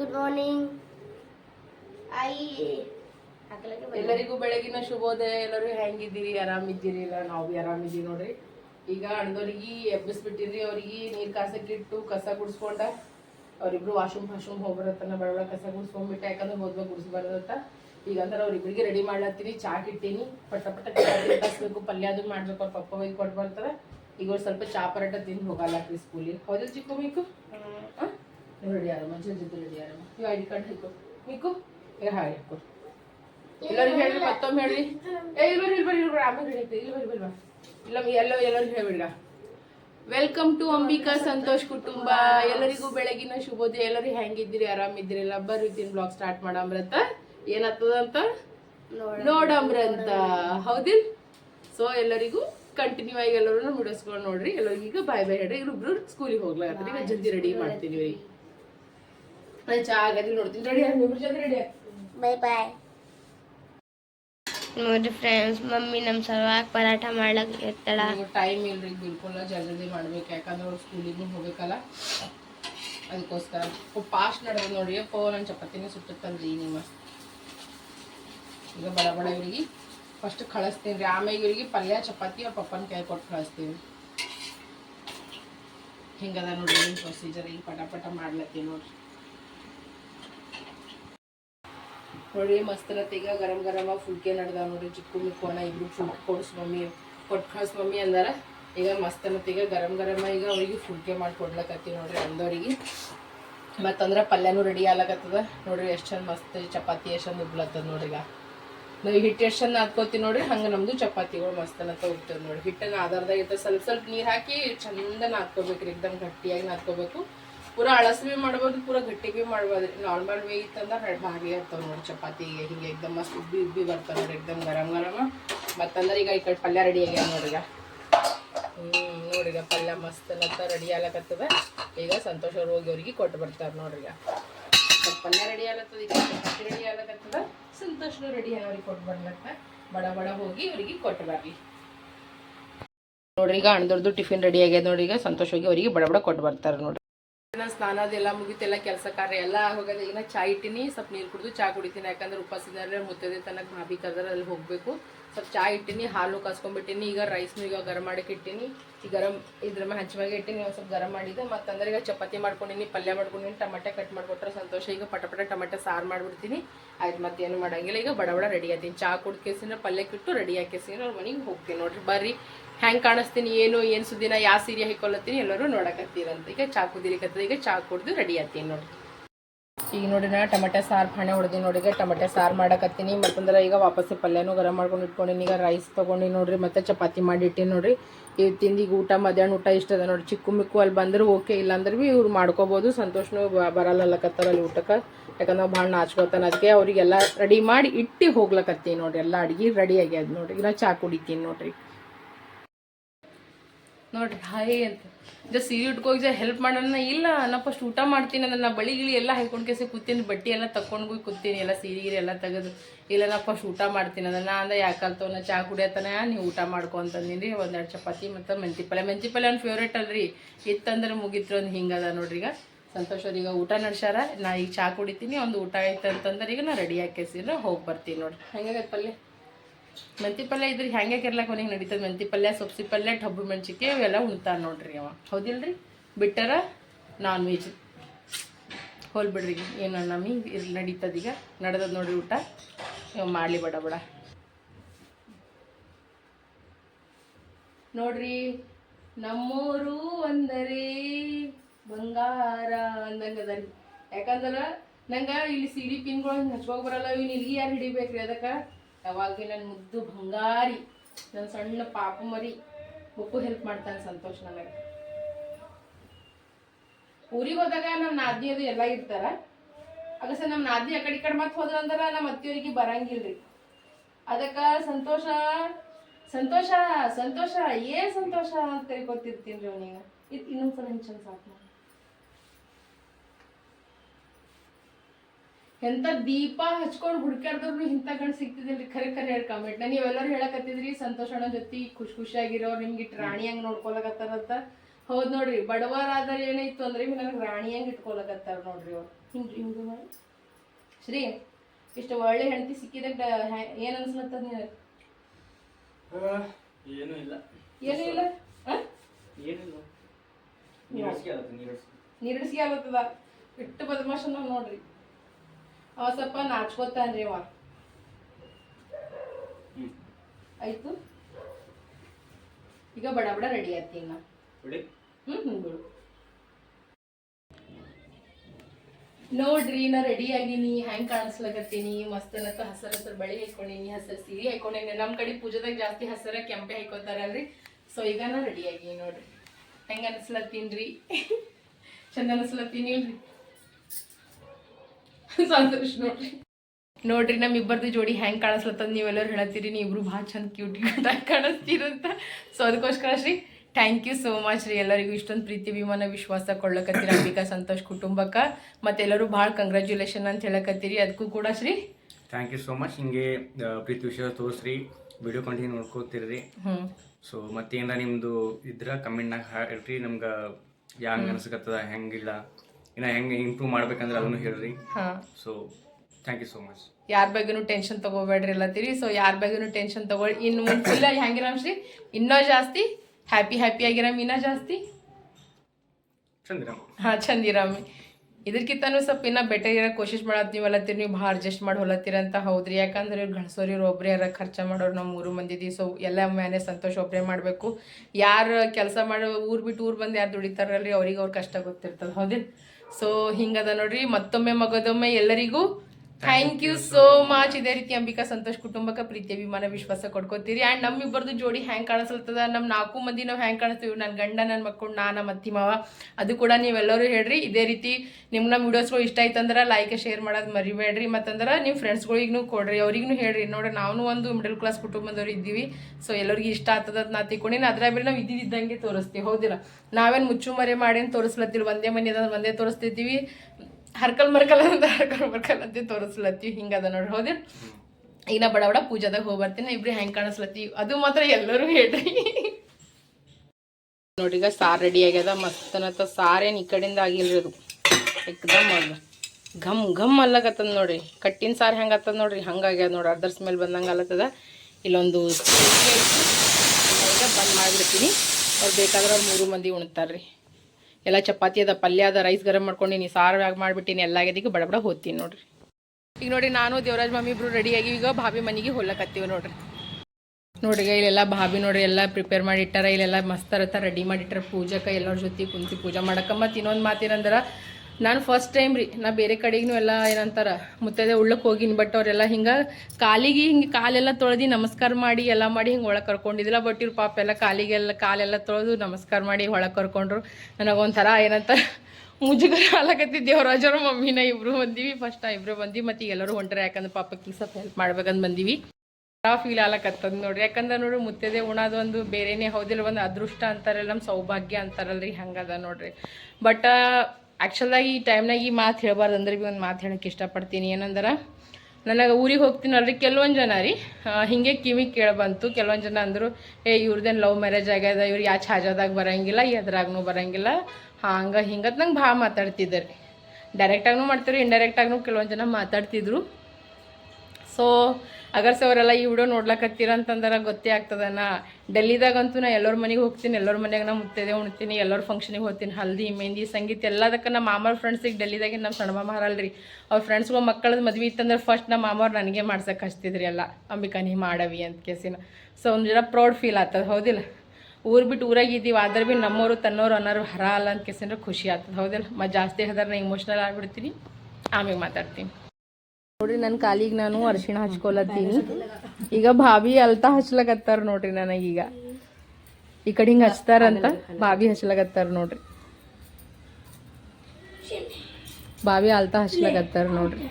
Good morning ಎಲ್ಲರಿಗೂ ಬೆಳಗಿನ ಶುಭೋದಯ, ಎಲ್ಲರೂ ಹೆಂಗಿದ್ದೀರಿ? ಆರಾಮಿದ್ದೀರಿ? ಇಲ್ಲ, ನಾವು ಬಿ ಆರಾಮಿದ್ದೀವಿ ನೋಡ್ರಿ. ಈಗ ಅಣ್ಣದವ್ರಿಗೆ ಎಬ್ಬಿಸ್ಬಿಟ್ಟಿರಿ ಅವ್ರಿಗೆ ನೀರ್ ಕಾಸಕ್ಕಿಟ್ಟು ಕಸ ಗುಡಿಸ್ಕೊಂಡ ಅವ್ರಿಬ್ರು ವಾಶ್ರೂಮ್ ವಾಶ್ರೂಮ್ ಹೋಗ್ಬರತ್ತನ ಬಡ ಕಸ ಗುಡಿಸ್ಕೊಂಡ್ಬಿಟ್ಟೆ, ಯಾಕಂದ್ರೆ ಹೋದ್ಬೇಕು ಗುಡಿಸ್ಬಾರ್ದಂತ. ಈಗ ಅಂದ್ರೆ ಅವ್ರಿಬ್ರಿಗೆ ರೆಡಿ ಮಾಡ್ಲತ್ತೀನಿ, ಚಾ ಇಟ್ಟೀನಿ ಪಟ್ಟ ಪಟ್ಟ ಕಸ್ಬೇಕು ಪಲ್ಯ ಅದು ಮಾಡ್ಬೇಕು, ಅವ್ರ ಪಪ್ಪ ಹೋಗಿ ಕೊಟ್ಟು ಈಗ ಅವ್ರು ಸ್ವಲ್ಪ ಚಾ ಪರಾಟ ತಿಂದು ಹೋಗಲ್ಲ ಸ್ಕೂಲಿಗೆ ಹೌದಲ್ ಚಿಕ್ಕ ಮಿಕ್ಕು ನೀವು ರೆಡಿ ಆರಮ್ಮ ಜಲ್ದಿ ರೆಡಿ ಆರಮ್ಮ ನೀವು ಐ ಡಿ ಕಾರ್ಡ್ ಹಾಕೋ. ಮಿಕ್ಕು ಏ ಹಾಯ್ ಹಾಕೋ ಎಲ್ಲರಿಗೂ ಹೇಳಿ ಮತ್ತೊಮ್ಮೆ ಹೇಳಿ. ಏ ಇಲ್ಲಿ ಬರ್ರಿ ಇಲ್ಲಿ ಬರ್ರಿ ಇಲ್ಲಿ ಆಮೇಲೆ ಹೇಳ್ತೀವಿ ಇಲ್ಲಿ ಬರ್ರಿ ಬರ್ರಿ ಇಲ್ಲ ಎಲ್ಲ ಎಲ್ಲರಿಗೂ ಹೇಳ್ಬಿಡ ವೆಲ್ಕಮ್ ಟು ಅಂಬಿಕಾ ಸಂತೋಷ್ ಕುಟುಂಬ. ಎಲ್ಲರಿಗೂ ಬೆಳಗಿನ ಶುಭೋದಯ. ಎಲ್ಲರೂ ಹೆಂಗಿದ್ದೀರಿ? ಆರಾಮಿದ್ದೀರಲ್ಲ ಬರ್ರಿ ತಿನ್ ಬ್ಲಾಗ್ ಸ್ಟಾರ್ಟ್ ಮಾಡಮ್ರಂತ. ಏನಾಗ್ತದಂತ ನೋಡಮ್ರಂತ. ಹೌದಿಲ್? ಸೊ ಎಲ್ಲರಿಗೂ ಕಂಟಿನ್ಯೂ ಆಗಿ ಎಲ್ಲರೂ ಮುಡಿಸ್ಕೊಂಡು ನೋಡ್ರಿ. ಎಲ್ಲರಿಗೂ ಈಗ ಬಾಯ್ ಬಾಯ್ ಹೇಳ್ರಿ. ಇಲ್ಲೊಬ್ರು ಸ್ಕೂಲಿಗೆ ಹೋಗ್ಲಾಗತ್ರಿ ಈಗ ಜಲ್ದಿ ರೆಡಿ ಮಾಡ್ತೀನಿ ಚಾ ಆಗದ್ರಿ ನೋಡ್ತೀನಿ ರೆಡಿ ಆಗಿ ಇಬ್ರು ಜಲ್ದಿ ರೆಡಿ ಬಾಯ್ ಬಾಯ್ ನೋಡ್ರಿ ಫ್ರೆಂಡ್ಸ್ ಮಮ್ಮಿ ನಮ್ಮ ಸಲುವಾಗಿ ಪರಾಠ ಮಾಡ್ಲಕ್ ಇರ್ತಾಳ ಟೈಮ್ ಇಲ್ರಿ ಬಿಲ್ಕುಲ್ ಜಲ್ದಿ ಜಲ್ದಿ ಮಾಡ್ಬೇಕು ಯಾಕಂದ್ರೆ ಅವ್ರು ಸ್ಕೂಲಿಗೂ ಹೋಗ್ಬೇಕಲ್ಲ ಅದಕ್ಕೋಸ್ಕರ ಫಾಸ್ಟ್ ನಡೆದ ನೋಡ್ರಿ ಅಪ್ಪ ನನ್ನ ಚಪಾತಿನೇ ಸುಟ್ಟತ್ತಲ್ರಿ ನಿಮ್ಮ ಈಗ ಬಡ ಬಡ ಇವ್ರಿಗೆ ಫಸ್ಟ್ ಕಳಿಸ್ತೀನಿ ರೀ ಆಮೇಲೆ ಇವ್ರಿಗೆ ಪಲ್ಯ ಚಪಾತಿ ಅವ್ರ ಪಪ್ಪನ ಕೈ ಕೊಟ್ಟು ಕಳಿಸ್ತೀವಿ ಹಿಂಗದ ನೋಡ್ರಿ ನಿಮ್ಮ ಪ್ರೊಸೀಜರ್ ಈಗ ಪಟ ಪಟ ಮಾಡ್ಲತ್ತೀವಿ ನೋಡ್ರಿ ನೋಡ್ರಿ ಮಸ್ತರತ್ ಈಗ ಗರಂ ಆಗಿ ಫುಲ್ಕೆ ನಡ್ದಾವ ನೋಡ್ರಿ. ಚಿಕ್ಕು ಅಣ್ಣ ಇಬ್ರು ಫುಲ್ ಕೊಡ್ಸ್ ಮಮ್ಮಿ ಕೊಟ್ಟು ಕಳ್ಸ್ ಮಮ್ಮಿ ಅಂದಾರ. ಈಗ ಮಸ್ತನತ್ತೀಗ ಗರಂ ಗರಮ ಈಗ ಅವ್ರಿಗೆ ಫುಲ್ಕೆ ಮಾಡಿ ಕೊಡ್ಲಕತ್ತೀವಿ ನೋಡ್ರಿ ಅಂದವ್ರಿಗೆ. ಮತ್ತಂದ್ರೆ ಪಲ್ಯನೂ ರೆಡಿ ಆಗ್ಲಕತ್ತದ. ನೋಡ್ರಿ ಎಷ್ಟು ಚಂದ ಮಸ್ತ್ ಚಪಾತಿ, ಎಷ್ಟು ಚಂದ ಉಬ್ಲತ್ತದ ನೋಡ್ರಿ ಈಗ. ನಾವು ಹಿಟ್ಟು ಎಷ್ಟು ಚಂದ ಹಾಕೋತಿ ನೋಡ್ರಿ, ಹಂಗೆ ನಮ್ದು ಚಪಾತಿಗಳು ಮಸ್ತನತ್ತ ಉಬ್ತದ ನೋಡ್ರಿ. ಹಿಟ್ಟನ್ನ ಆಧಾರದಾಗ ಇರ್ತದೆ. ಸ್ವಲ್ಪ ಸ್ವಲ್ಪ ನೀರು ಹಾಕಿ ಚಂದ ನಾದ್ಕೋಬೇಕ್ರಿ, ಎಕ್ದಮ್ ಗಟ್ಟಿಯಾಗಿ ನಾದ್ಕೋಬೇಕು. ಪೂರಾ ಅಳಸಿ ಭೀ ಮಾಡ್ಬೋದು, ಪೂರಾ ಗಟ್ಟಿ ಭೀ ಮಾಡ್ಬೋದು. ನಾರ್ಮಲ್ ವೇ ಇತ್ತಂದ್ರೆ ಭಾರಿ ಆಗ್ತಾವೆ ನೋಡಿ ಚಪಾತಿ, ಹಿಂಗೆ ಎಕ್ದಮ್ ಮಸ್ತ್ ಉಬ್ಬಿ ಉಬ್ಬಿ ಬರ್ತಾವ ನೋಡಿ ಎಕ್ದಮ್ ಗರಂ ಗರಮ ಮತ್ತಂದ್ರೆ ಈಗ ಈ ಕಡೆ ಪಲ್ಯ ರೆಡಿ ಆಗ್ಯಾವ ನೋಡ್ರಿಗ ಹ್ಞೂ ನೋಡ್ರಿಗ ಪಲ್ಯ ಮಸ್ತ್ ಅನ್ನತ್ತ ರೆಡಿ ಆಗ್ಲಕತ್ತದ. ಈಗ ಸಂತೋಷ ಅವ್ರು ಹೋಗಿ ಅವ್ರಿಗೆ ಕೊಟ್ಟು ಬರ್ತಾರೆ ನೋಡ್ರಿಗ ಪಲ್ಯ ರೆಡಿ ಆಗ್ಲತ್ತದ, ಈಗ ರೆಡಿ ಆಗ್ಲಕತ್ತದ. ಸಂತೋಷ್ ರೆಡಿ ಅವ್ರಿಗೆ ಕೊಟ್ಟು ಬರ್ಲತ್ತ. ಬಡ ಬಡ ಹೋಗಿ ಅವ್ರಿಗೆ ಕೊಟ್ಟು ಬರ್ಲಿ. ನೋಡ್ರಿ ಈಗ ಅಣ್ದೊಡ್ದು ಟಿಫಿನ್ ರೆಡಿ ಆಗ್ಯದ ನೋಡ್ರಿ ಈಗ. ಸಂತೋಷವಾಗಿ ಅವರಿಗೆ ಬಡ ಬಡ ಕೊಟ್ಟು ಬರ್ತಾರೆ ನೋಡ್ರಿ ನನ್ನ ಸ್ನಾನ ಅದೆಲ್ಲ ಮುಗಿತೆಲ್ಲ ಕೆಲಸ ಕಾರ್ಯ ಎಲ್ಲ ಹೋಗೋದು ಈಗ ಚಾ ಇಟ್ಟಿನಿ, ಸ್ವಲ್ಪ ನೀರು ಕುಡಿದು ಚಾ ಕುಡಿತೀನಿ. ಯಾಕಂದ್ರೆ ಉಪವಾಸದಾರೆ ಮುತ್ತದೆ ತನಕ ಭಾಬಿ ಕರೆದ್ರೆ, ಅಲ್ಲಿ ಹೋಗಬೇಕು. ಸ್ವಲ್ಪ ಚಾ ಇಟ್ಟಿನಿ, ಹಾಲು ಕಾಸ್ಕೊಂಡ್ಬಿಟ್ಟಿನಿ, ಈಗ ರೈಸ್ನು ಈಗ ಗರಂ ಮಾಡಕ್ಕೆ ಇಟ್ಟಿನಿ. ಈ ಗರಂ ಇದ್ರ ಮೇಲೆ ಹಂಚಮಾಗೆ ಇಟ್ಟಿನಿ, ಒಂದು ಸ್ವಲ್ಪ ಗರಂ ಮಾಡಿದೆ. ಮತ್ತಂದ್ರೆ ಈಗ ಚಪಾತಿ ಮಾಡ್ಕೊಂಡಿನಿ, ಪಲ್ಯ ಮಾಡ್ಕೊಂಡಿನಿ, ಟಮಟೆ ಕಟ್ ಮಾಡ್ಕೊಟ್ರೆ ಸಂತೋಷ. ಈಗ ಪಟ ಪಟ ಟಮಟೆ ಸಾರು ಮಾಡ್ಬಿಡ್ತೀನಿ. ಆಯ್ತು ಮತ್ತೇನು ಮಾಡಂಗಿಲ್ಲ. ಈಗ ಬಡ ಬಡ ರೆಡಿ ಆತೀನಿ. ಚಾ ಕುಡ್ಕೇಸಿನ ಪಲ್ಯಕ್ಕಿಟ್ಟು ರೆಡಿ ಹಾಕೇಸಿನ ಮನೆಗೆ ಹೋಗ್ತೀನಿ ನೋಡ್ರಿ. ಬರ್ರಿ. ಹೆಂಗೆ ಕಾಣಿಸ್ತೀನಿ, ಏನು ಏನು ಸುದ್ದಿನ, ಯಾವ ಸೀರೆ ಹಾಕೊಳತ್ತೀನಿ ಎಲ್ಲರೂ ನೋಡಕತ್ತೀರಂತ. ಈಗ ಚಾ ಕುದಿಲಿಕತ್ತದ ಈಗ ಚಾ ಕುಡ್ದು ರೆಡಿ ಆತೀನಿ ನೋಡಿ. ಈಗ ನೋಡಿ ನಾ, ಟಮಟೆ ಸಾರು ಹಣೆ ಹೊಡೆದಿ ನೋಡಿ, ಈಗ ಟಮಟೆ ಸಾರು ಮಾಡಕತ್ತೀನಿ. ಮತ್ತಂದ್ರೆ ಈಗ ವಾಪಸ್ ಪಲ್ಯನೂ ಗರಂ ಮಾಡ್ಕೊಂಡು ಇಟ್ಕೊಂಡಿನಿ. ಈಗ ರೈಸ್ ತಗೊಂಡಿ ನೋಡ್ರಿ, ಮತ್ತೆ ಚಪಾತಿ ಮಾಡಿ ಇಟ್ಟಿನಿ ನೋಡ್ರಿ. ಈಗ ತಿಂದು ಈಗ ಊಟ, ಮಧ್ಯಾಹ್ನ ಊಟ ಇಷ್ಟ ಅದ ನೋಡಿ ಚಿಕ್ಕು ಮಿಕ್ಕು ಅಲ್ಲಿ ಬಂದ್ರೆ ಓಕೆ ಇಲ್ಲಾಂದ್ರೆ ಭೀ ಇವ್ರು ಮಾಡ್ಕೋಬೋದು. ಸಂತೋಷನೂ ಬರಲ್ಲಕತ್ತಾರ ಅಲ್ಲಿ ಊಟಕ್ಕೆ. ಯಾಕಂದ್ರೆ ನಾವು ಭಾಳ ನಾಚ್ಕೊತಾನೆ ಅದಕ್ಕೆ ಅವರಿಗೆಲ್ಲ ರೆಡಿ ಮಾಡಿ ಇಟ್ಟು ಹೋಗ್ಲಕತ್ತೀನಿ ನೋಡ್ರಿ. ಎಲ್ಲ ಅಡ್ಗೆ ರೆಡಿ ಆಗ್ಯದ ನೋಡ್ರಿ. ಈಗ ನಾ ಚಾ ಕುಡಿತೀನಿ ನೋಡ್ರಿ. ನೋಡ್ರಿ, ಹಾಯ್ ಅಂತ. ಜಸ್ಟ್ ಸೀರೆ ಉಟ್ಕೋಗಿ ಜ ಹೆಲ್ಪ್ ಮಾಡೋಣ, ಇಲ್ಲ, ನಾ ಫಸ್ಟ್ ಊಟ ಮಾಡ್ತೀನಿ ಅಂದ್ರೆ ನಾ ಬಳಿ ಗಿಳಿ ಎಲ್ಲ ಹಾಕೊಂಡು ಕೇಸಿ ಕೂತೀನಿ, ಬಟ್ಟೆ ಎಲ್ಲ ಹೋಗಿ ಕೂತೀನಿ, ಎಲ್ಲ ಸೀರೆ ಗೀರೆ ಎಲ್ಲ ತೆಗೆದು. ಇಲ್ಲ, ನಾ ಫಸ್ಟ್ ಊಟ ಮಾಡ್ತೀನಿ ಅಂದ್ರೆ ನಾ ಅಂದ ಯಾಕಲ್ತವ ನಾ ಚಾ ಕುಡಿಯತನ, ನೀವು ಊಟ ಮಾಡ್ಕೊ ಅಂತಂದಿನಿ ಒಂದೆರಡು ಚಪಾತಿ ಮತ್ತು ಮೆಂತಿ ಪಲ್ಯ ಮೆಂತಿ ಪಲ್ಯ ಒಂದು ಫೇವ್ರೇಟ್ ಅಲ್ರಿ. ಇತ್ತಂದ್ರೆ ಮುಗಿತ್ರಿ ಒಂದು ಹಿಂಗದ ನೋಡ್ರಿ ಈಗ. ಸಂತೋಷ ಅವ್ರು ಈಗ ಊಟ ನಡ್ಸ್ಯಾರ. ನಾ ಈಗ ಚಹಾ ಕುಡಿತೀನಿ, ಒಂದು ಊಟ ಆಯ್ತು ಅಂತಂದ್ರೆ ಈಗ ನಾ ರೆಡಿ ಹಾಕೇಸಿದ್ರೆ ಹೋಗಿ ಬರ್ತೀನಿ ನೋಡ್ರಿ. ಹೆಂಗಾಗತ್ತೆ ಪಲ್ಯ? ಮೆಂತಿ ಪಲ್ಯ ಇದ್ರೆ ಹ್ಯಾಂಗೆ ಕೆರ್ಲಾಕ ಅವನಿಗೆ ನಡೀತದೆ? ಮೆಂತಿ ಪಲ್ಯ ಸೊಪ್ಸಿ ಪಲ್ಯ ಟಬ್ಬು ಮೆಣಸಿಕೆ ಇವೆಲ್ಲ ಉಣ್ತಾರ ನೋಡ್ರಿ ಅವ. ಹೌದಿಲ್ರಿ? ಬಿಟ್ಟರ ನಾನ್ ವೆಜ್ ಹೋಲ್ ಬಿಡ್ರಿ, ಏನು ನಮಿ ಇಲ್ಲಿ ನಡೀತದ ಈಗ? ನಡೆದದ ನೋಡ್ರಿ ಊಟ. ಮಾಡಲಿ ಬಡ ಬಡ. ನೋಡ್ರಿ, ನಮ್ಮೂರು ಅಂದರೆ ಬಂಗಾರ ಅಂದಂಗೆ ಅದ ರೀ. ಯಾಕಂದ್ರೆ ನಂಗೆ ಇಲ್ಲಿ ಸಿಡಿ ಪಿನ್ಗಳು ಹಚ್ಕೋಗಿ ಬರಲ್ಲ ಇವ್ನು ಇಲ್ಲಿ ಯಾರು ಹಿಡಿಬೇಕ್ರಿ ಅದಕ್ಕೆ? ಯಾವಾಗ ನನ್ನ ಮುದ್ದು ಬಂಗಾರಿ ನನ್ನ ಸಣ್ಣ ಪಾಪ ಮರಿ ಬುಕ್ಕು ಹೆಲ್ಪ್ ಮಾಡ್ತಾನೆ ಸಂತೋಷ ನನಗೆ. ಊರಿಗೆ ಹೋದಾಗ ನಮ್ಮ ನಾದಿ ಅದು ಎಲ್ಲ ಇರ್ತಾರ. ಸರ್ ನಮ್ಮ ನಾದಿ ಆ ಕಡೆ ಈ ಕಡೆ ಮತ್ತೆ ಹೋದ್ರ ಅಂದ್ರೆ ನಮ್ಮ ಅತ್ತಿಯವರಿಗೆ ಬರಂಗಿಲ್ರಿ. ಅದಕ್ಕ ಸಂತೋಷ ಸಂತೋಷ ಸಂತೋಷ ಏ ಸಂತೋಷ ಅಂತ ಕರಿಕೊತಿರ್ತೀನಿ ಅವನಿಗೆ. ಇದು ಇನ್ನೊಂದ್ಸಲ ಹಿಂಗೆ ಸಾಕು ಎಂತ ದೀಪ ಹಚ್ಕೊಂಡು ಹುಡ್ಕಾಡ್ದವ್ರು ಇಂಥ ಕಣ್ ಸಿಗ್ತಿದಿಲ್ರಿ ಖರೆ ಖರೆ ಹೇಳಿ ಕಮೆಂಟ್ ನೀವೆಲ್ಲರೂ ಹೇಳಕತ್ತಿದ್ರಿ ಸಂತೋಷ ಅಣ್ಣ ಜೊತೆ ಖುಷಿ ಖುಷಿಯಾಗಿರೋ ನಿಮ್ಗೆ ರಾಣಿ ಹಂಗೆ ನೋಡ್ಕೊಳಕತ್ತಾರಂತ. ಹೌದ್ ನೋಡ್ರಿ ಬಡವರಾದ್ರೆ ಏನಾಯ್ತು ಅಂದ್ರೆ ನನಗೆ ರಾಣಿ ಹಂಗ್ ಇಟ್ಕೊಳಕತ್ತಾರ ನೋಡ್ರಿ ಅವ್ರು ಹಿಂಗ್ ಹಿಂಗ ಮಾಡಿ. ಶ್ರೀ ಇಷ್ಟು ಒಳ್ಳೆ ಹೆಂಡತಿ ಸಿಕ್ಕಿದಾಗ ಏನ್ ಅನ್ಸ್ಲತ್ತದ ನಿನಗೆ? ಏನೂ ಇಲ್ಲ. ಏನೂ ಇಲ್ಲ? ಏನಿಲ್ಲ. ಆಗತ್ತದ ಇಟ್ಟು ಬದಮಾಶ್ ನೋಡ್ರಿ. ಅವ ಸ್ವಲ್ಪ ನಾಚ್ಕೋತಾನ್ರಿ ಅವ. ಆಯ್ತು. ಈಗ ಬಡ ಬಡ ರೆಡಿ ಆಯ್ತಿ ಹ್ಮ್ ಹ್ಮ್ ಬಿಡು. ನೋಡ್ರಿ ನಾ ರೆಡಿ ಆಗಿನಿ ಹೆಂಗ್ ಕಾಣಿಸ್ಲಕತ್ತೀನಿ ಮಸ್ತ್ ಅನ್ನತ್ತ ಹಸರ ಹಸರು ಬಳಿ ಹಾಕೊಂಡಿನಿ ಹಸರು ಸೀರೆ ಹಾಕೊಂಡೀನಿ. ನಮ್ ಕಡೆ ಪೂಜಾದಾಗ ಜಾಸ್ತಿ ಹಸರ ಕೆಂಪೆ ಹಾಕೋತಾರಲ್ರಿ. ಸೊ ಈಗ ನಾ ರೆಡಿ ಆಗೀನಿ ನೋಡ್ರಿ. ಹೆಂಗ ಅನ್ಸ್ಲತ್ತೀನ್ರಿ? ಚಂದ ಅನ್ಸ್ಲತ್ತೀನಿ ಇಲ್ರಿ ಸಂತೋಷ ನೋಡ್ರಿ. ನೋಡ್ರಿ ನಮ್ಮ ಇಬ್ಬರದು ಜೋಡಿ ಹೆಂಗೆ ಕಾಣಿಸ್ಲತ್ತದ ನೀವೆಲ್ಲರೂ ಹೇಳತ್ತೀರಿ ನೀವಿಬ್ರು ಭಾಳ ಚಂದ ಕ್ಯೂಟ್ ಅಂತ ಕಾಣಿಸ್ತೀರಂತ. ಸೊ ಅದಕ್ಕೋಸ್ಕರ Shri thank you so much ರೀ ಎಲ್ಲರಿಗೂ ಇಷ್ಟೊಂದು ಪ್ರೀತಿ ವಿಮಾನ ವಿಶ್ವಾಸ ಕೊಡ್ಲಕತ್ತೀರಿ ಅಂಬಿಕಾ ಸಂತೋಷ್ ಕುಟುಂಬಕ್ಕೆ. ಮತ್ತೆಲ್ಲರೂ ಭಾಳ ಕಂಗ್ರ್ಯಾಚುಲೇಷನ್ ಅಂತ ಹೇಳಕತ್ತೀರಿ. ಅದಕ್ಕೂ ಕೂಡ Shri. Thank you so much ಹಿಂಗೆ ಪ್ರೀತಿ ವಿಷಯ ತೋರಿಸ್ರಿ ವಿಡಿಯೋ ಕಂಟಿನ್ಯೂ ನೋಡ್ಕೋತಿರ್ರಿ. ಸೊ ಮತ್ತೇನಾರ ನಿಮ್ಮದು ಇದ್ರ ಕಮೆಂಟ್ನಾಗ ಹೇಳ್ರಿ ನಮ್ಗೆ ಹೆಂಗೆ ಅನ್ಸಕತ್ತದ ಹೆಂಗಿಲ್ಲ. ಇನ್ನು ಹೆಂಗೆ ಇಂಪ್ರೂವ್ ಮಾಡ್ಬೇಕಂದ್ರೆ ಅದನ್ನು ಹೇಳ್ರಿ. ಹಾಂ. So thank you so much ಯಾರ ಬಗ್ಗೆನು ಟೆನ್ಷನ್ ತಗೋಬೇಡ್ರಿ ಎಲ್ಲತ್ತೀರಿ ಸೊ ಯಾರ ಬಗ್ಗೆನು ಟೆನ್ಷನ್ ತಗೊಳ್ಳಿ ಇನ್ನು ಮುಂಚಿಲ್ಲ ಹೆಂಗಿರಮ್ ಶ್ರೀ ಇನ್ನೂ ಜಾಸ್ತಿ. ಹ್ಯಾಪಿ ಹ್ಯಾಪಿ ಆಗಿರಮ್ ಇನ್ನೂ ಜಾಸ್ತಿ. ಚಂದಿರಮ್. ಹಾ ಚಂದಿರಾಮಿ. ಇದಕ್ಕಿಂತನೂ ಸ್ವಲ್ಪ ಇನ್ನ ಬೆಟರ್ ಇರೋ ಕೋಶಿಶ್ ಮಾಡತ್ತೀವಿ ಅಲ್ಲತ್ತೀರಿ ನೀವು ಭಾಳ ಅಡ್ಜಸ್ಟ್ ಮಾಡಿ ಹೊಲತ್ತೀರ ಅಂತ ಹೌದ್ರಿ. ಯಾಕಂದ್ರೆ ಇವ್ರು ಗಣಸೋರಿ ಇವ್ರು ಒಬ್ಬರೇ ಯಾರ ಖರ್ಚು ಮಾಡೋರು ನಮ್ಮ ಮೂರು ಮಂದಿದ್ದೀವಿ ಸೊ ಎಲ್ಲ ಮ್ಯಾನೇ ಸಂತೋಷ ಒಬ್ಬರೇ ಮಾಡಬೇಕು. ಯಾರು ಕೆಲಸ ಮಾಡೋ ಊರು ಬಿಟ್ಟು ಊರು ಬಂದು ಯಾರು ದುಡಿತಾರಲ್ರಿ, ಅವ್ರಿಗೆ ಅವ್ರ ಕಷ್ಟ ಗೊತ್ತಿರ್ತದೆ. ಹೌದಿಲ್ಲ ಸೊ ಹಿಂಗದ ನೋಡ್ರಿ. ಮತ್ತೊಮ್ಮೆ ಮಗದೊಮ್ಮೆ ಎಲ್ಲರಿಗೂ ಥ್ಯಾಂಕ್ ಯು ಸೋ ಮಚ್ ಇದೇ ರೀತಿ ಅಂಬಿಕಾ ಸಂತೋಷ್ ಕುಟುಂಬಕ್ಕೆ ಪ್ರೀತಿ ಅಭಿಮಾನ ವಿಶ್ವಾಸ ಕೊಡ್ಕೋತೀರಿ. ಆ್ಯಂಡ್ ನಮ್ಮಿಬ್ಬರದು ಜೋಡಿ ಹ್ಯಾಂಗ್ ಕಾಣಿಸ್ಲತ್ತದ? ನಮ್ಮ ನಾಲ್ಕು ಮಂದಿ ನಾವು ಹ್ಯಾಂಗ್ ಕಾಣಿಸ್ತೀವಿ? ನನ್ನ ಗಂಡ ನನ್ನ ಮಕ್ಕಳು ನಾನು ಅತ್ತೆ ಮಾವ. ಅದು ಕೂಡ ನೀವೆಲ್ಲರೂ ಹೇಳ್ರಿ. ಇದೇ ರೀತಿ ನಿಮ್ಮ ನಮ್ಮ ವೀಡಿಯೋಸ್ಗಳು ಇಷ್ಟ ಆಯ್ತಂದ್ರೆ ಲೈಕ್ ಶೇರ್ ಮಾಡೋದು ಮರಿಬೇಡ್ರಿ. ಮತ್ತಂದ್ರೆ ನಿಮ್ಮ ಫ್ರೆಂಡ್ಸ್ಗಳಿಗೂ ಕೊಡ್ರಿ. ಅವ್ರಿಗೂ ಹೇಳ್ರಿ. ನೋಡಿ ನಾವು ಒಂದು ಮಿಡಲ್ ಕ್ಲಾಸ್ ಕುಟುಂಬದವ್ರು ಇದ್ದೀವಿ. ಸೊ ಎಲ್ಲರಿಗೂ ಇಷ್ಟ ಆಗ್ತದ ನಾ ತಿಳ್ಕೊಂಡಿನಿ. ಅದ್ರ ಬೇರೆ ನಾವು ಇದ್ದಿದ್ದಂಗೆ ತೋರಿಸ್ತೀವಿ. ಹೌದಿಲ್ಲ? ನಾವೇನು ಮುಚ್ಚುಮರೆ ಮಾಡೇನು ತೋರಿಸ್ಲತ್ತಿಲ್ಲ? ಒಂದೇ ಮನೆ ಅದ ಒಂದೇ ತೋರಿಸ್ತಿದ್ದೀವಿ. ಹರ್ಕಲ್ ಮರ್ಕಲ್ ಅಂತ ಹರ್ಕಲ್ ಮರ್ಕಲ್ ಅಂತ ತೋರಿಸ್ಲತ್ತೀವಿ ಹಿಂಗದ ನೋಡ್ರಿ ಹೌದಿಲ್ಲ ಈಗ ನಾ ಬಡ ಬಡ ಪೂಜಾದಾಗ ಹೋಗಿ ಬರ್ತೀನಿ ಇಬ್ರು ಹೆಂಗೆ ಕಾಣಿಸ್ಲತ್ತೀವಿ ಅದು ಮಾತ್ರ ಎಲ್ಲರೂ ಹೇಳ್ರಿ. ನೋಡಿ ಈಗ ಸಾರು ರೆಡಿ ಆಗ್ಯದ ಮಸ್ತ್ ಅನ್ನತ್ತ ಸಾರೇನು ಈ ಕಡೆಯಿಂದ ಆಗಿಲ್ರಿ ಅದು. ಎಕ್ದಮ್ ಅಲ್ಲ ಘಮ್ ಘಮ್ ಅಲ್ಲಕತ್ತದ ನೋಡ್ರಿ ಕಟ್ಟಿನ ಸಾರು ಹೆಂಗೆ ಆಗ್ತದ ನೋಡ್ರಿ ಹಂಗಾಗ್ಯದ ನೋಡ್ರಿ ಅರ್ಧರ್ ಸ್ಮೆಲ್ ಬಂದಂಗೆ ಅಲ್ಲತ್ತದ ಇಲ್ಲೊಂದು ಬಂದ್ ಮಾಡಿಬಿಡ್ತೀನಿ. ಅವ್ರು ಬೇಕಾದ್ರೆ ಅವ್ರು ಮೂರು ಮಂದಿ ಉಣ್ತಾರ್ರಿ. ಎಲ್ಲ ಚಪಾತಿ ಅದ, ಪಲ್ಯ ಅದ ರೈಸ್ ಗರಂ ಮಾಡ್ಕೊಂಡಿನಿ ಸಾರು ಮಾಡಿಬಿಟ್ಟಿನಿ, ಎಲ್ಲ ಬಡ ಬಡ ಹೋಗ್ತೀನಿ ನೋಡ್ರಿ. ಈಗ ನೋಡಿ ನಾನು ದೇವರಾಜ್ ಮಮ್ಮಿ ಇಬ್ರು ರೆಡಿ ಆಗಿ, ಈಗ ಭಾಬಿ ಮನೆಗೆ ಹೋಗ್ಲಕತ್ತೀವಿ ನೋಡ್ರಿ. ನೋಡ್ರಿ ಇಲ್ಲೆಲ್ಲ ಭಾಬಿ ನೋಡ್ರಿ ಎಲ್ಲ ಪ್ರಿಪೇರ್ ಮಾಡಿ ಇಟ್ಟಾರ, ಇಲ್ಲೆಲ್ಲ ಮಸ್ತ್ ರೆಡಿ ಮಾಡಿಟ್ಟಾರ ಪೂಜಕ್ಕೆ ಎಲ್ಲರ ಜೊತೆ ಕುಂತಿ ಪೂಜೆ ಮಾಡಕ್ಕೆ. ಮತ್ತು ಇನ್ನೊಂದು ಮಾತೇನಂದ್ರೆ ನಾನು ಫಸ್ಟ್ ಟೈಮ್ ರೀ. ನಾ ಬೇರೆ ಕಡೆಗೂ ಎಲ್ಲ ಏನಂತಾರ, ಮುತ್ತೈದೆ ಉಳ್ಳಕ್ಕೆ ಹೋಗಿನಿ ಬಟ್ ಅವರೆಲ್ಲ ಹಿಂಗೆ ಕಾಲಿಗೆ ಹಿಂಗೆ ಕಾಲೆಲ್ಲ ತೊಳೆದು ನಮಸ್ಕಾರ ಮಾಡಿ ಎಲ್ಲ ಮಾಡಿ ಹಿಂಗೆ ಒಳಗೆ ಕರ್ಕೊಂಡಿದ್ದಿಲ್ಲ ಬಟ್ ಇವ್ರು ಪಾಪ ಎಲ್ಲ ಕಾಲಿಗೆಲ್ಲ, ಕಾಲೆಲ್ಲ ತೊಳೆದು ನಮಸ್ಕಾರ ಮಾಡಿ ಒಳಗೆ ಕರ್ಕೊಂಡ್ರು. ನನಗೊಂಥರ ಏನಂತಾರ, ಮುಜುಗರ ಆಲಕತ್ತಿ ದೇವರಾಜವ್ರ ಮಮ್ಮಿನ ಇಬ್ರು ಬಂದೀವಿ. ಫಸ್ಟ್ ಇಬ್ರು ಬಂದೀವಿ, ಮತ್ತೆ ಎಲ್ಲರೂ ಹೊಂಟ್ರೆ ಯಾಕಂದ್ರೆ ಪಾಪಕ್ಕೆ ಸ್ವಲ್ಪ ಹೆಲ್ಪ್ ಮಾಡ್ಬೇಕಂತ ಬಂದೀವಿ. ಫೀಲ್ ಆಲಕತ್ತದ ನೋಡ್ರಿ. ಯಾಕಂದ್ರೆ ನೋಡ್ರಿ ಮುತ್ತದೆ ಉಣದು ಒಂದು ಬೇರೆನೇ ಹೌದಿಲ್ಲ ಒಂದು ಅದೃಷ್ಟ ಅಂತಾರಲ್ಲ ನಮ್ಮ ಸೌಭಾಗ್ಯ ಅಂತಾರಲ್ರಿ, ಹಂಗದ ನೋಡ್ರಿ. ಬಟ್ ಆ್ಯಕ್ಚುಲಾಗಿ ಈ ಟೈಮ್ನಾಗ ಈ ಮಾತು ಹೇಳ್ಬಾರ್ದು ಅಂದ್ರೆ ಭೀ ಒಂದು ಮಾತು ಹೇಳಕ್ಕೆ ಇಷ್ಟಪಡ್ತೀನಿ. ಏನಂದ್ರೆ? ನನಗೆ ಊರಿಗೆ ಹೋಗ್ತೀನಲ್ರಿ ಕೆಲವೊಂದು ಜನ ರೀ. ಹೀಗೆ ಕಿವಿ ಕೇಳಬಂತು. ಕೆಲವೊಂದು ಜನ ಅಂದರು, ಏ ಇವ್ರದ್ದೇನು ಲವ್ ಮ್ಯಾರೇಜ್ ಆಗ್ಯದ, ಇವ್ರು ಯಾ ಛಾಜಾದಾಗ ಬರೋಂಗಿಲ್ಲ ಎದ್ರಾಗೂ ಬರಂಗಿಲ್ಲ. ಹಂಗೆ ಹಿಂಗೆ ನಂಗೆ ಭಾಳ ಮಾತಾಡ್ತಿದ್ದಾರೆ. ಡೈರೆಕ್ಟಾಗೂ ಮಾಡ್ತಾರೆ ಇಂಡೈರೆಕ್ಟಾಗೂ ಕೆಲವೊಂದು ಜನ ಮಾತಾಡ್ತಿದ್ರು. ಸೊ ಅಗರ್ಸ್ ಅವರೆಲ್ಲ ಈ ವಿಡಿಯೋ ನೋಡ್ಲಕತ್ತೀರ ಅಂತಂದ್ರೆ ಗೊತ್ತೇ ಆಗ್ತದನ. ಡೆಲ್ಲಿದಾಗಂತೂ ನಾ ಎಲ್ಲರ ಮನೆಗೆ ಹೋಗ್ತೀನಿ, ಎಲ್ಲರ ಮನೆಗೆ ನಾ ಮುತ್ತೈದೆ ಉಣ್ತೀನಿ, ಎಲ್ಲರ ಫಂಕ್ಷನಿಗೆ ಹೋಗ್ತೀನಿ, ಹಲ್ದಿ, ಮೆಹಂದಿ, ಸಂಗೀತ ಎಲ್ಲದಕ್ಕೆ ನಮ್ಮ ಮಾಮರ ಫ್ರೆಂಡ್ಸಿಗೆ ಡೆಲ್ಲಿದಾಗೆ ನಮ್ಮ ಸಣ್ಣ ಮಾಮ ಹರಲ್ರಿ ಅವ್ರ ಫ್ರೆಂಡ್ಸ್ಗಳು ಮಕ್ಕಳದ ಮದ್ವೆ ಇತ್ತಂದ್ರೆ ಫಸ್ಟ್ ನಮ್ಮ ಮಾಮವ್ರು ನನಗೆ ಮಾಡ್ಸಕ್ಕೆ ಹಚ್ತಿದ್ರಿ ಎಲ್ಲ. ಅಂಬಿಕಾ, ನೀ ಮಾಡವಿ ಅಂತ ಕೇಸಿನ. ಸೊ ಒಂದು ಜನ ಪ್ರೌಡ್ ಫೀಲ್ ಆಗ್ತದೆ, ಹೌದಿಲ್ಲ? ಊರು ಬಿಟ್ಟು ಊರಾಗ ಇದ್ದೀವಿ, ಆದ್ರೆ ಭೀ ನಮ್ಮವರು ತನ್ನೋರು ಅನ್ನೋರು ಹರ ಅಲ್ಲ ಅಂತ ಕೇಸಿಂದ್ರೆ ಖುಷಿ ಆಗ್ತದೆ, ಹೌದಿಲ್ಲ? ಮತ್ತು ಜಾಸ್ತಿ ಹದಾರ ನಾ ಇಮೋಷ್ನಲ್ ಆಗಿಬಿಡ್ತೀನಿ. ಆಮೇಲೆ ಮಾತಾಡ್ತೀನಿ. ನೋಡ್ರಿ ನನ್ನ ಕಾಲಿಗೆ ನಾನು ಅರಿಶಿಣ ಹಚ್ಕೊಲತ್ತೀನಿ. ಈಗ ಭಾವಿ ಅಲ್ತಾ ಹಚ್ಲಕತ್ತಾರ ನೋಡ್ರಿ ನನಗೀಗ ಈ ಕಡೆ ಹಿಂಗೆ ಹಚ್ತಾರಂತ ಬಾವಿ ಹಚ್ಲಕತ್ತಾರ ನೋಡ್ರಿ. ಬಾವಿ ಅಲ್ತಾ ಹಚ್ಲಕತ್ತಾರ ನೋಡ್ರಿ.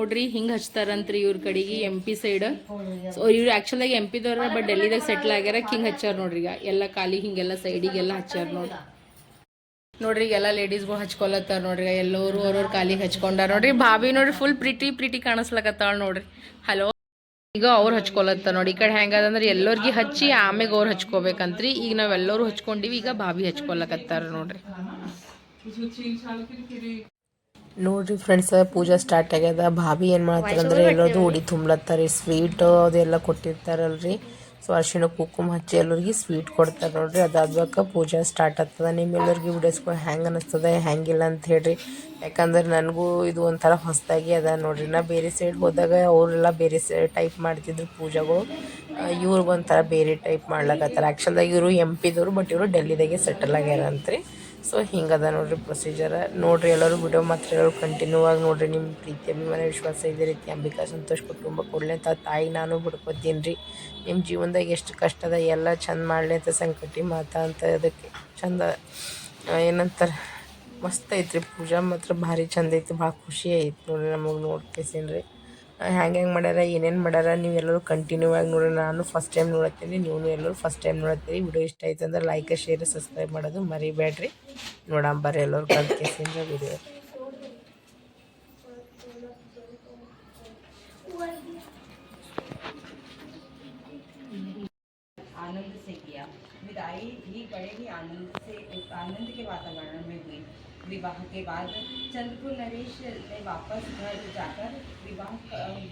ನೋಡ್ರಿ, ಹಿಂಗೆ ಹಚ್ತಾರಂತ್ರಿ ಇವ್ರ ಕಡೆಗೆ ಎಂ ಪಿ ಸೈಡ್. ಸೊ ಇವ್ರು ಆ್ಯಕ್ಚುಲಾಗಿ ಎಂ ಪಿದವ್ರ ಬಟ್ ಡೆಲ್ಲಿದಾಗ ಸೆಟ್ಲ್ ಆಗ್ಯಾರ, ಹಿಂಗೆ ಹಚ್ಚಾರ ನೋಡ್ರಿ ಈಗ. ಎಲ್ಲ ಕಾಲಿಗೆ ಹಿಂಗೆಲ್ಲ ಸೈಡಿಗೆಲ್ಲ ಹಚ್ಚಾರ ನೋಡ್ರಿ. ನೋಡ್ರಿ ಎಲ್ಲ ಲೇಡೀಸ್ಗಳು ಹಚ್ಕೊಲತ್ತಾರ ನೋಡ್ರಿ, ಎಲ್ಲರೂ ಅವ್ರವ್ರ ಕಾಲಿಗೆ ಹಚ್ಕೊಂಡಾರ ನೋಡ್ರಿ. ಭಾವಿ ನೋಡ್ರಿ ಫುಲ್ ಪ್ರಿಟಿ ಪ್ರಿಟಿ ಕಾಣಿಸ್ಲಕತ್ತಾಳ ನೋಡ್ರಿ. ಹಲೋ ಈಗ ಅವ್ರು ಹಚ್ಕೊಲತ್ತ ನೋಡಿ ಈ ಕಡೆ ಹೆಂಗದಂದ್ರೆ ಎಲ್ಲರಿಗೆ ಹಚ್ಚಿ ಆಮೇಲೆ ಅವ್ರು ಹಚ್ಕೋಬೇಕಂತ್ರಿ. ಈಗ ನಾವೆಲ್ಲರೂ ಹಚ್ಕೊಂಡಿವಿ, ಈಗ ಭಾವಿ ಹಚ್ಕೊಲಕತ್ತಾರ ನೋಡ್ರಿ. ನೋಡ್ರಿ ಫ್ರೆಂಡ್ಸ್ ಪೂಜಾ ಸ್ಟಾರ್ಟ್ ಆಗ್ಯದ. ಭಾವಿ ಏನು ಮಾಡ್ತಾರಂದ್ರೆ ಎಲ್ಲರದು ಉಡಿ ತುಂಬ್ಲತ್ತಾರೆ ಸ್ವೀಟ್ ಅದೆಲ್ಲ ಕೊಟ್ಟಿರ್ತಾರಲ್ರಿ. ಸೊ ಅರಿಶಿಣ ಕುಂಕುಮ ಹಚ್ಚಿ ಎಲ್ಲರಿಗೆ ಸ್ವೀಟ್ ಕೊಡ್ತಾರೆ ನೋಡ್ರಿ. ಅದಾದ್ಮೇಲೆ ಪೂಜೆ ಸ್ಟಾರ್ಟ್ ಆಗ್ತದ. ನಿಮ್ಮೆಲ್ಲರಿಗೆ ವಿಡಿಯೋಸ್ಗಳು ಹೆಂಗೆ ಅನ್ನಿಸ್ತದೆ ಹ್ಯಾಂಗಿಲ್ಲ ಅಂತ ಹೇಳ್ರಿ. ಯಾಕಂದ್ರೆ ನನಗೂ ಇದು ಒಂಥರ ಹೊಸದಾಗಿ ಅದ ನೋಡ್ರಿ. ನಾ ಬೇರೆ ಸೈಡ್ ಹೋದಾಗ ಅವರೆಲ್ಲ ಬೇರೆ ಟೈಪ್ ಮಾಡ್ತಿದ್ರು ಪೂಜೆಗಳು. ಇವ್ರು ಒಂಥರ ಬೇರೆ ಟೈಪ್ ಮಾಡ್ಲಕತ್ತಾರ. ಆ್ಯಕ್ಚುಲ್ದಾಗ ಇವರು ಎಂ ಪಿದವರು ಬಟ್ ಇವರು ಡೆಲ್ಲಿದಾಗೆ ಸೆಟಲ್ ಆಗ್ಯಾರಂತ್ರಿ. ಸೊ ಹಿಂಗದ ನೋಡ್ರಿ ಪ್ರೊಸೀಜರ್ ನೋಡ್ರಿ ಎಲ್ಲರೂ ವಿಡಿಯೋ ಮಾತ್ರ ಎಲ್ಲರೂ ಕಂಟಿನ್ಯೂ ಆಗಿ ನೋಡ್ರಿ ನಿಮ್ಮ ಪ್ರೀತಿ, ಅಭಿಮಾನ, ವಿಶ್ವಾಸ ಇದೇ ರೀತಿ ಅಂಬಿಕಾ ಸಂತೋಷ್ ಕುಟುಂಬ ಕೊಡಲಿ ಅಂತ ತಾಯಿ ನಾನು ಬಿಡ್ಕೊತೀನಿ. ರೀ ನಿಮ್ಮ ಜೀವನದಾಗ ಎಷ್ಟು ಕಷ್ಟದ ಎಲ್ಲ ಚಂದ ಮಾಡಲಿ ಅಂತ ಸಂಕಟಿ ಮಾತಾ ಅಂತ ಅದಕ್ಕೆ ಚಂದ ಏನಂತಾರೆ, ಮಸ್ತ್ ಐತ್ರಿ ಪೂಜಾ ಮಾತ್ರ ಭಾರಿ ಚಂದ ಐತಿ, ಭಾಳ ಖುಷಿ ಐತಿ ನೋಡ್ರಿ ನಮಗೆ ನೋಡ್ತೀನಿ ರೀ ಹ್ಯಾಂಗೆ ಹೆಂಗೆ ಮಾಡ್ಯಾರ ಏನೇನು ಮಾಡ್ಯಾರ ನೀವು ಎಲ್ಲರೂ ಕಂಟಿನ್ಯೂ ಆಗಿ ನೋಡ್ರಿ ನಾನು ಫಸ್ಟ್ ಟೈಮ್ ನೋಡತ್ತೀನಿ ನೀವು ಎಲ್ಲರೂ ಫಸ್ಟ್ ಟೈಮ್ ನೋಡತ್ತೀರಿ ವಿಡಿಯೋ ಇಷ್ಟ ಆಯ್ತು ಅಂದ್ರೆ ಲೈಕ್ ಶೇರ್ ಸಬ್ಸ್ಕ್ರೈಬ್ ಮಾಡೋದು ಮರಿಬೇಡ್ರಿ ನೋಡೋಣ ಬರ್ರಿ ಎಲ್ಲರೂ ಕಲ್ತ್ಕೇಸಿಂದ ವಿಡಿಯೋ आनंद से किया विदाई भी बड़े ही आनंद से एक आनंद के वातावरण में हुई विवाह के बाद चंद्रपुर नरेश ने वापस घर जाकर विवाह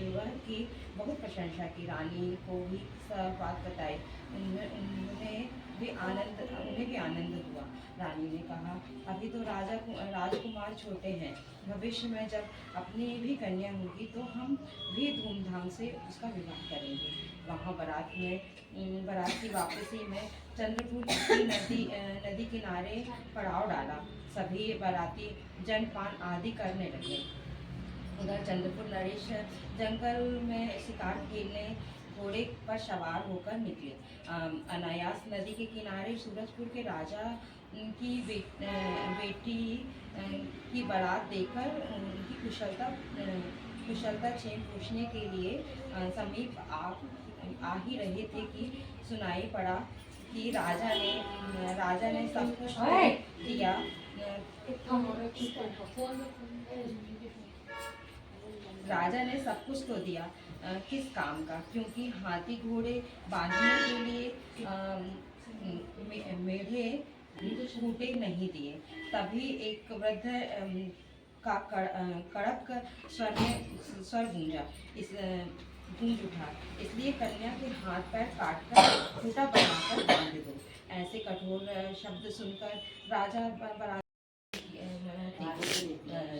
विवाह की बहुत प्रशंसा की। रानी को भी सब बात बताई। उन्हें उन्हें भी आनंद, उन्हें भी आनंद हुआ। रानी ने कहा, अभी तो राजा राजकुमार छोटे हैं। भविष्य में जब अपनी भी कन्या होगी तो हम भी धूमधाम से उसका विवाह करेंगे। वहाँ बारात में बारात की वापसी में चंद्रपुर की नदी नदी किनारे पड़ाव डाला। सभी बाराती जनपान आदि करने लगे। उधर चंद्रपुर नरेश जंगल में शिकार खेलने घोड़े पर सवार होकर निकले। अनायास नदी के किनारे सूरजपुर के राजा की बे, बेटी की बारात देखकर उनकी कुशलता कुशलता छेम पूछने के लिए समीप आ आ ही रहे थे कि सुनाई पड़ा कि राजा ने राजा ने सब कुछ दिया। राजा ने सब कुछ तो दिया अ, किस काम का? क्योंकि हाथी घोड़े बांधने के लिए मेढ़े छूटे नहीं दिए। तभी एक वृद्ध का कड़- कड़क स्वर में स्वर गूंजा। इस गूंज उठा। इसलिए कन्या के हाथ पैर काट कर खूटा बनाकर बाँध दो। ऐसे कठोर शब्द सुनकर राजा बरा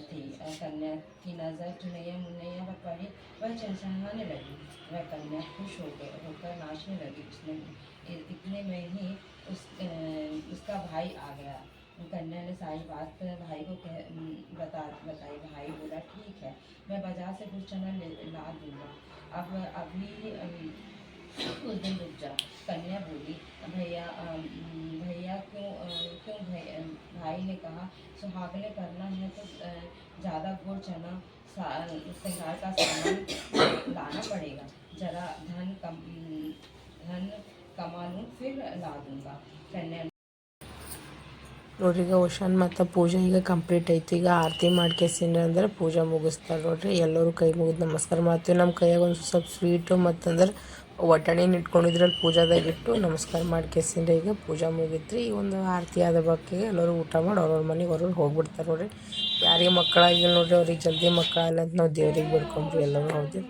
थी कन्या की नज़र चुनैया मुनैया पर पड़ी। वह चहचहाने लगी। वह कन्या खुश हो गई होकर नाचने लगी। उसने इतने में ही उस उसका भाई आ गया। कन्या ने सारी बात भाई को कह बता बताई। भाई बोला ठीक है मैं बाज़ार से कुछ चना ले दूँगा। अब अभी उस दिन रुक जा। कन्या बोली भैया भैया क्यों क्यों भै- अ, भाई ने कहा सुहागने करना है तो ज़्यादा गुड़ चना श्रृंगार का सामान लाना पड़ेगा। जरा धन कम धन कमा लूँ फिर ला दूँगा। कन्या ನೋಡ್ರಿ ಈಗ ಒಶಾನ್ ಮತ್ತು ಪೂಜೆ ಈಗ ಕಂಪ್ಲೀಟ್ ಐತಿ ಈಗ ಆರತಿ ಮಾಡ್ಕೇಸಿನ ಅಂದ್ರೆ ಪೂಜೆ ಮುಗಿಸ್ತಾರೆ ನೋಡ್ರಿ ಎಲ್ಲರೂ ಕೈ ಮುಗಿದು ನಮಸ್ಕಾರ ಮಾಡ್ತೀವಿ ನಮ್ಮ ಕೈಯಾಗ ಒಂದು ಸ್ವಲ್ಪ ಸ್ವೀಟು ಮತ್ತಂದ್ರೆ ಒಟ್ಟಣೆನ ಇಟ್ಕೊಂಡಿದ್ರಲ್ಲಿ ಪೂಜಾದಾಗ ಇಟ್ಟು ನಮಸ್ಕಾರ ಮಾಡ್ಕೇಸಿಂದ್ರೆ ಈಗ ಪೂಜೆ ಮುಗಿತ್ರಿ ಈ ಒಂದು ಆರತಿ ಆದ ಬಗ್ಗೆ ಎಲ್ಲರೂ ಊಟ ಮಾಡಿ ಅವ್ರವ್ರ ಮನೆಗೆ ಅವ್ರವ್ರು ಹೋಗ್ಬಿಡ್ತಾರೆ ನೋಡ್ರಿ ಯಾರಿಗೆ ಮಕ್ಕಳಾಗಿಲ್ಲ ನೋಡ್ರಿ ಅವ್ರಿಗೆ ಜಲ್ದಿ ಮಕ್ಕಳಾಗಲ್ಲ ಅಂತ ನಾವು ದೇವ್ರಿಗೆ ಬಿಡ್ಕೊಂಡ್ರಿ ಎಲ್ಲರೂ ಹೌದು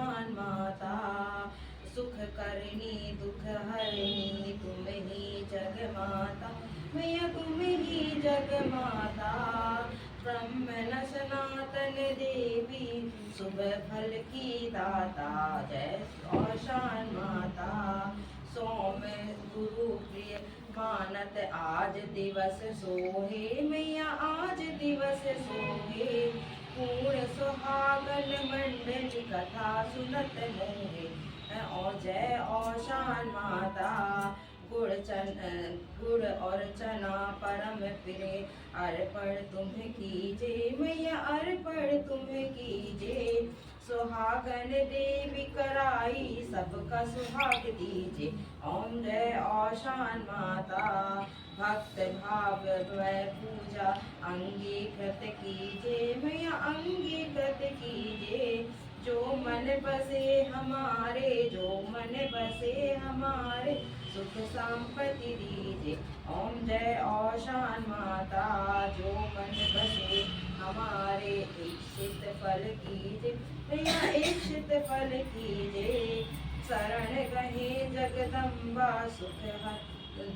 माता देवी, शुभ फल की दाता, जय औशान माता। सोम गुरु प्रिय, मानत आज दिवस सोहे। मैया आज दिवस सोहे। पूर्ण सुहागन मंडल कथा सुनत मोहे और जय और शान माता। गुड़ चन, गुड़ और चना परम प्रिय, अर्पण तुम्हें कीजे मैया अर्पण तुम्हें कीजे सुहागन देवी कराई, सबका सुहाग दीजे ओम जय औशान माता, भक्त भाव द्वय पूजा, अंगीकृत कीजे मैया अंगीकृत कीजे जो मन बसे हमारे, जो मन बसे हमारे, सुख संपत्ति दीजे ओम जय औशान माता, जो मन बसे हमारे इच्छित फल कीजे भैया इच्छित फल कीजे शरण गहे जगदम्बा, सुख हर,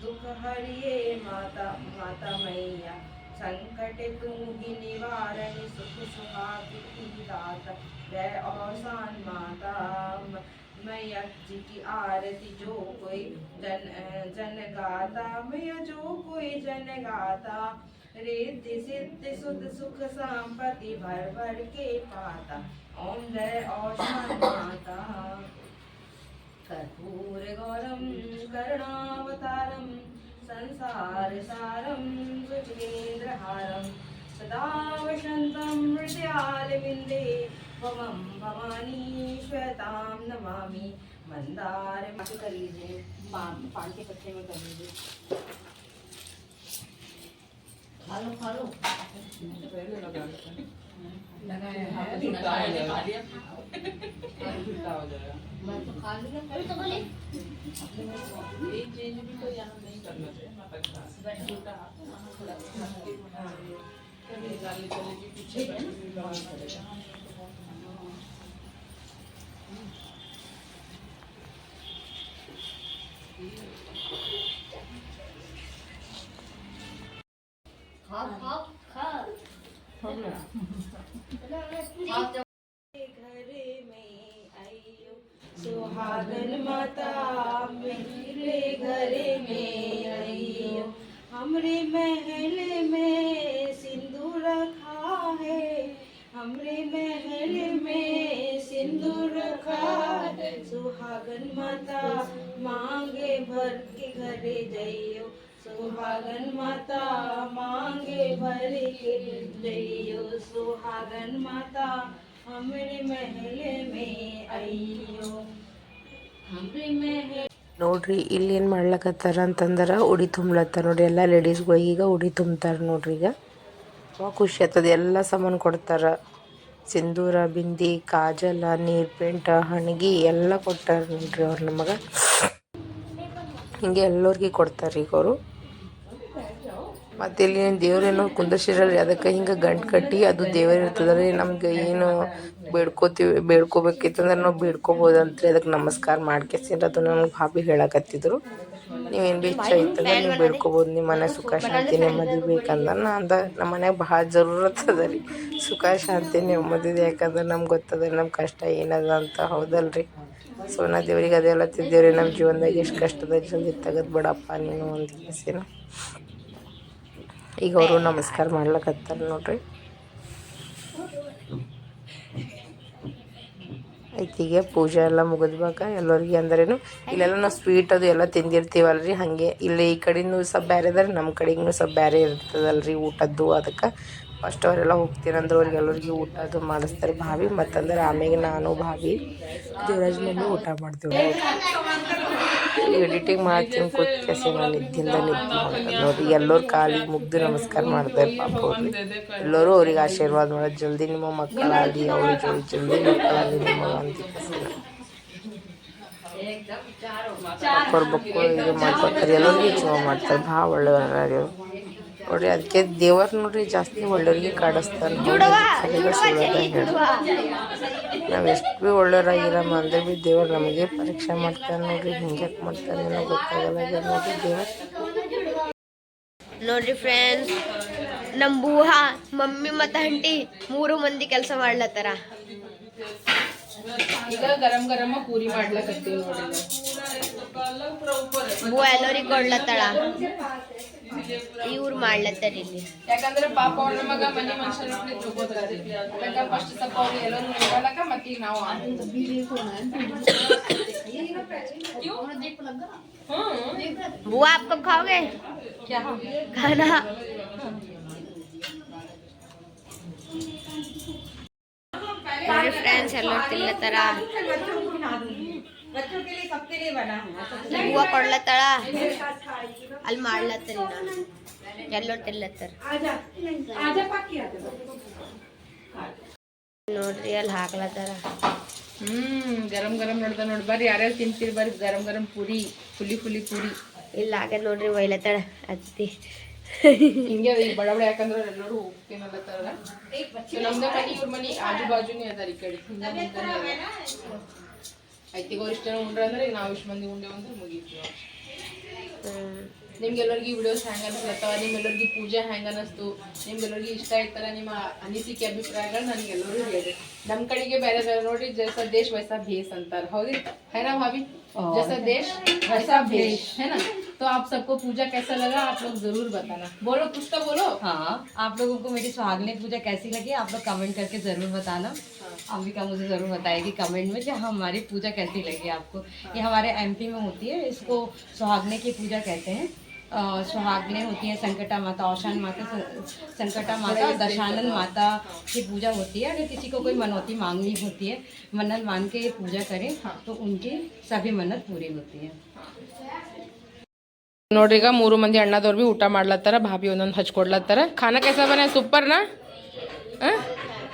दुख हरिये माता माता मैया। संकट तू निवारण सुख जय औसान माता की आरती जो कोई जन जन गाता जो कोई जन गाता सुध सुख संपत्ति भर भर के पाता। ओम जय औसान माता। कर्पूर गौरम करुणावतारम संसार सारम सुचकेन्द्रहारम सदा वसन्तं हृदयालविन्दे त्वमं भवानी श्वेतां नमामि मंदार माथे कर लीजिए पान पान के पत्ते में कर लीजिए खा लो खा लो लगाया है। झूठा हो। हो जाएगा। मैं तो खा लिया तो बोले एक चेंज भी तो यहाँ नहीं करना चाहिए माता के पास वहाँ थोड़ा कभी गाली चलेगी पीछे बैठ के बाहर पड़ेगा खा खा खा सुहागन माता मेरे घरे में आइयो हमरे महल में सिंदूर रखा है हमरे महल में सिंदूर रखा है सुहागन माता मांगे भर के घरे जाइयो। सुहागन माता मांगे भर के जइयो सुहागन माता हमरे महल में आइयो हमरे महल ನೋಡ್ರಿ ಇಲ್ಲಿ ಏನು ಮಾಡ್ಲಕತ್ತಾರ ಅಂತಂದ್ರೆ ಉಡಿ ತುಂಬ್ಲತ್ತಾರ ನೋಡ್ರಿ ಎಲ್ಲ ಲೇಡೀಸ್ಗಳಿಗೆ ಈಗ ಉಡಿ ತುಂಬ್ತಾರ ನೋಡ್ರಿ ಈಗ ಭಾಳ ಖುಷಿ ಆಗ್ತದೆ ಎಲ್ಲ ಸಾಮಾನು ಕೊಡ್ತಾರ ಸಿಂಧೂರ ಬಿಂದಿ ಕಾಜಲ ನೀರ್ ಪೇಂಟ್ ಹಣಗಿ ಎಲ್ಲ ಕೊಟ್ಟಾರ ನೋಡ್ರಿ ಅವ್ರು ನಮಗೆ ಹಿಂಗೆ ಎಲ್ಲರಿಗೆ ಕೊಡ್ತಾರೆ ಈಗ ಅವರು ಮತ್ತು ಇಲ್ಲಿ ದೇವ್ರೇನೋ ಕುಂದರ್ಸಿರಲ್ರಿ? ಅದಕ್ಕೆ ಹಿಂಗೆ ಗಂಟು ಕಟ್ಟಿ ಅದು ದೇವರು ಇರ್ತದಲ್ರಿ. ನಮ್ಗೆ ಏನು ಬೇಡ್ಕೋತೀವಿ, ಬೇಡ್ಕೋಬೇಕಿತ್ತಂದ್ರೆ ನಾವು ಬೇಡ್ಕೋಬೋದಂತ್ರಿ. ಅದಕ್ಕೆ ನಮಸ್ಕಾರ ಮಾಡ್ಕೇಸಿರ ಅದು ನಮ್ಗೆ ಭಾಬಿ ಹೇಳಕತ್ತಿದ್ರು. ನೀವೇನು ಭೀ ಇಚ್ಛೆ ಇತ್ತಂದ್ರೆ ನೀವು ಬೇಡ್ಕೋಬೋದು. ನಿಮ್ಮ ಮನೆ ಸುಖ, ಶಾಂತಿ, ನೆಮ್ಮದಿ ಬೇಕಂದ್ರೆ ನಾ ಅಂದ ನಮ್ಮ ಮನ್ಯಾಗ ಭಾಳ ಜರೂರತ್ ಅದ ರೀ. ಸುಖ, ಶಾಂತಿ, ನೆಮ್ಮದಿ ಯಾಕಂದ್ರೆ ನಮ್ಗೆ ಗೊತ್ತದ ನಮ್ಮ ಕಷ್ಟ ಏನದ ಅಂತ. ಹೌದಲ್ರಿ? ಸೊ, ನಾ ದೇವ್ರಿಗೆ ಅದೆಲ್ಲ ತಿದ್ದೇವ್ರಿ ನಮ್ಮ ಜೀವನದಾಗ ಎಷ್ಟು ಕಷ್ಟದ ಜಲ್ದಿ ತೆಗೆದು ಬಿಡಪ್ಪ ನೀನು ಒಂದು ಕೇಸಿನ. ಈಗ ಅವರು ನಮಸ್ಕಾರ ಮಾಡ್ಲಕತ್ತಾರ ನೋಡ್ರಿ. ಐತಿಗೆ ಪೂಜೆ ಎಲ್ಲ ಮುಗಿದ್ವಾಗ ಎಲ್ಲರಿಗೆ ಅಂದ್ರೇನು, ಇಲ್ಲೆಲ್ಲ ನಾವು ಸ್ವೀಟ್ ಅದು ಎಲ್ಲ ತಿಂದಿರ್ತೀವಲ್ರಿ, ಹಾಗೆ ಇಲ್ಲಿ ಈ ಕಡೆನೂ ಸ್ವಲ್ಪ ಬೇರೆ ಅದ್ರೆ ನಮ್ಮ ಕಡೆಗೂ ಸ್ವಲ್ಪ ಬೇರೆ ಇರ್ತದಲ್ರಿ ಊಟದ್ದು ಅದಕ್ಕೆ. ಫಸ್ಟ್ ಅವರೆಲ್ಲ ಹೋಗ್ತೀರಂದ್ರೆ ಅವ್ರಿಗೆ ಎಲ್ಲರಿಗೆ ಊಟ ಅದು ಮಾಡಿಸ್ತಾರೆ ಭಾವಿ, ಮತ್ತಂದ್ರೆ ಆಮೇಲೆ ನಾನು ಭಾವಿ, ದೇವರಾಜ್ ಮೇಲೆ ಊಟ ಮಾಡ್ತೀವಿ ಎಡಿಟಿಂಗ್ ಮಾಡ್ತೀನಿ ಕೂತ್ಕೇಸಿ ನಾನು ನಿದ್ದಿಂದ ನಿದ್ದೆ ನೋಡಿ, ಎಲ್ಲರೂ ಕಾಲಿಗೆ ಮುಗ್ದು ನಮಸ್ಕಾರ ಮಾಡ್ತಾರೆ, ಪಾಪ ಅವ್ರಿಗೆ ಎಲ್ಲರೂ ಅವ್ರಿಗೆ ಆಶೀರ್ವಾದ ಮಾಡೋದು. ಜಲ್ದಿ ನಿಮ್ಮ ಮಕ್ಕಳಾಗಿ ಅವ್ರಿಗೆ ಜಲ್ದಿ ಜಲ್ದಿ ಮಕ್ಕಳಾಗಿ ನಿಮ್ಮ ಅಂತ ಕೊಡ್ಬೇಕು, ಇದು ಮಾಡ್ಕೊತಾರೆ ಎಲ್ಲರಿಗೂ ಜೀವ ಮಾಡ್ತಾರೆ. ಭಾಳ ಒಳ್ಳೆಯವರು ನೋಡ್ರಿ ಅದಕ್ಕೆ ದೇವರು ನೋಡ್ರಿ ಜಾಸ್ತಿ ಒಳ್ಳೆಯವ್ರಿಗೆ ಕಾಡಿಸ್ತಾರೆ ನಾವು ಎಷ್ಟು ಭೀ ಒಳ್ಳೆಯವರಾಗಿರಮ್ಮ ಅಂದ್ರೆ ಭೀ ದೇವ್ರು ನಮಗೆ ಪರೀಕ್ಷೆ ಮಾಡ್ತಾನೆ ನೋಡ್ರಿ ಹಿಂಗೆ ಮಾಡ್ತಾನೆ ಏನೋ ಗೊತ್ತಾಗಲ್ಲ ನೋಡ್ರಿ ದೇವ್ರು. ನೋಡ್ರಿ ಫ್ರೆಂಡ್ಸ್ ನಮ್ಮ ಬೂಹ ಮಮ್ಮಿ ಮತ್ತು ಆಂಟಿ ಮೂರು ಮಂದಿ ಕೆಲಸ ಮಾಡ್ಲತ್ತಾರ. ಈಗ ಗರಂ ಗರಮ ಪೂರಿ ಮಾಡ್ಲಕತ್ತೀವಿ ನೋಡಿ ಎಲ್ಲರಿಗೆ ಕೊಡ್ಲತ್ತಾಳ. ಇವ್ರು ಮಾಡ್ಲತ್ತಾರ ಇಲ್ಲಿ ಯಾಕಂದ್ರೆ ಪಾಪ ಅವ್ರ ಮಗ ಮನೆ ಮನುಷ್ಯರ ತಗೋತಾರೆ ಯಾಕಂದ್ರೆ ಫಸ್ಟ್ ಸ್ವಲ್ಪ ಅವ್ರು ಎಲ್ಲರೂ ಹೋಗಲಕ್ಕ ಮತ್ತೆ ಈಗ ನಾವು बुआ आप कब खाओगे क्या खाना ನೋಡಿ ಫ್ರೆಂಡ್ಸ್ ಎಲ್ಲರೂ ಹೂವ ಕೊಡ್ಲತ್ತಾಳ? ಅಲ್ಲಿ ಮಾಡ್ಲತ್ತರಿ ನಾನು. ಎಲ್ಲೊಟ್ಟಿಲ್ಲತ್ತಾರ ನೋಡ್ರಿ ಅಲ್ಲಿ ಹಾಕ್ಲತ್ತಾರ? ಹ್ಮ್ ಗರಂ ಗರಂ ನೋಡ್ದ ನೋಡ್. ಬರ್ರಿ ಯಾರ್ಯಾರು ತಿಂತೀರಿ ಬರ್ರಿ ಗರಂ ಗರಂ ಪುರಿ ಫುಲಿ ಫುಲಿ ಪುರಿ. ಇಲ್ಲ ಹಾಗೆ ನೋಡ್ರಿ ಒಯ್ಲತ್ತಾಳ ಅತ್ತಿ. ಹಿಂಗೆ ಈಗ ಬಡ ಬಡ ಯಾಕಂದ್ರೆ ಎಲ್ಲರೂ ಹೋಗ್ತೀನಲ್ಲತ್ತಾರ ನಮ್ದ ಮನಿ ಇವ್ರ ಮನಿ ಆಜು ಬಾಜುನೇ ಅದಾರ ಈ ಕಡೆ. ಹಿಂದ ಮುಂದನೇ ಅದ ಐತಿಗೋರ್ ಇಷ್ಟ ಉಂಡ್ರ ಅಂದ್ರೆ ಈಗ ನಾವು ಇಷ್ಟು ಮಂದಿ ಉಂಡೇವು ಅಂದ್ರೆ ಮುಗೀತು ನಾವು. ಹ್ಮ್ ನಿಮ್ಗೆಲ್ಲರಿಗೂ ಈ ವಿಡಿಯೋಸ್ ಹೆಂಗ ಅನಿಸ್ಲತ್ತವ ನಿಮ್ಗೆಲ್ಲರಿಗೂ ಪೂಜೆ ಹೆಂಗ ಅನಿಸ್ತು ನಿಮ್ಗೆಲ್ಲರಿಗೂ ಇಷ್ಟ ಆಯ್ತಲ್ಲ ನಿಮ್ಮ ಅನಿಸಿಕೆ ಅಭಿಪ್ರಾಯಗಳು ನನಗೆಲ್ಲರೂ ಹೇಳಿ ನಮ್ ಕಡೆಗೆ ಬೇರೆ ಬೇರೆ ನೋಡಿ ಜೈಸಾ ದೇಶ್ ವೈಸಾ ಭೇಸ್ ಅಂತಾರ ಹೌದಿ है ना भाभी जैसा देश वैसा भेष है ना तो आप सबको पूजा कैसा लगा आप लोग जरूर बताना बोलो कुछ तो बोलो हाँ आप लोगों को मेरी सुहागने पूजा कैसी लगी आप लोग कमेंट करके ज़रूर बताना अंबिका मुझे ज़रूर बताएगी कमेंट में कि हमारी पूजा कैसी लगी आपको ये हमारे एमपी में होती है इसको सुहागने की पूजा कहते हैं अ, सुहागने होती है संकटा माता औशान माता स- संकटा माता और दशानन माता की पूजा होती है अगर किसी को कोई मनौती मांगनी होती है मन्नत मान के ये पूजा करें तो उनकी सभी मन्नत पूरी होती है ನೋಡ್ರಿ ಈಗ ಮೂರು ಮಂದಿ ಅಣ್ಣದವ್ರು ಭೀ ಊಟ ಮಾಡ್ಲತ್ತಾರ ಭಾಭಿ ಒಂದೊಂದು ಹಚ್ಕೊಡ್ಲತ್ತಾರ ಖಾನಾ कैसा बना है सुपर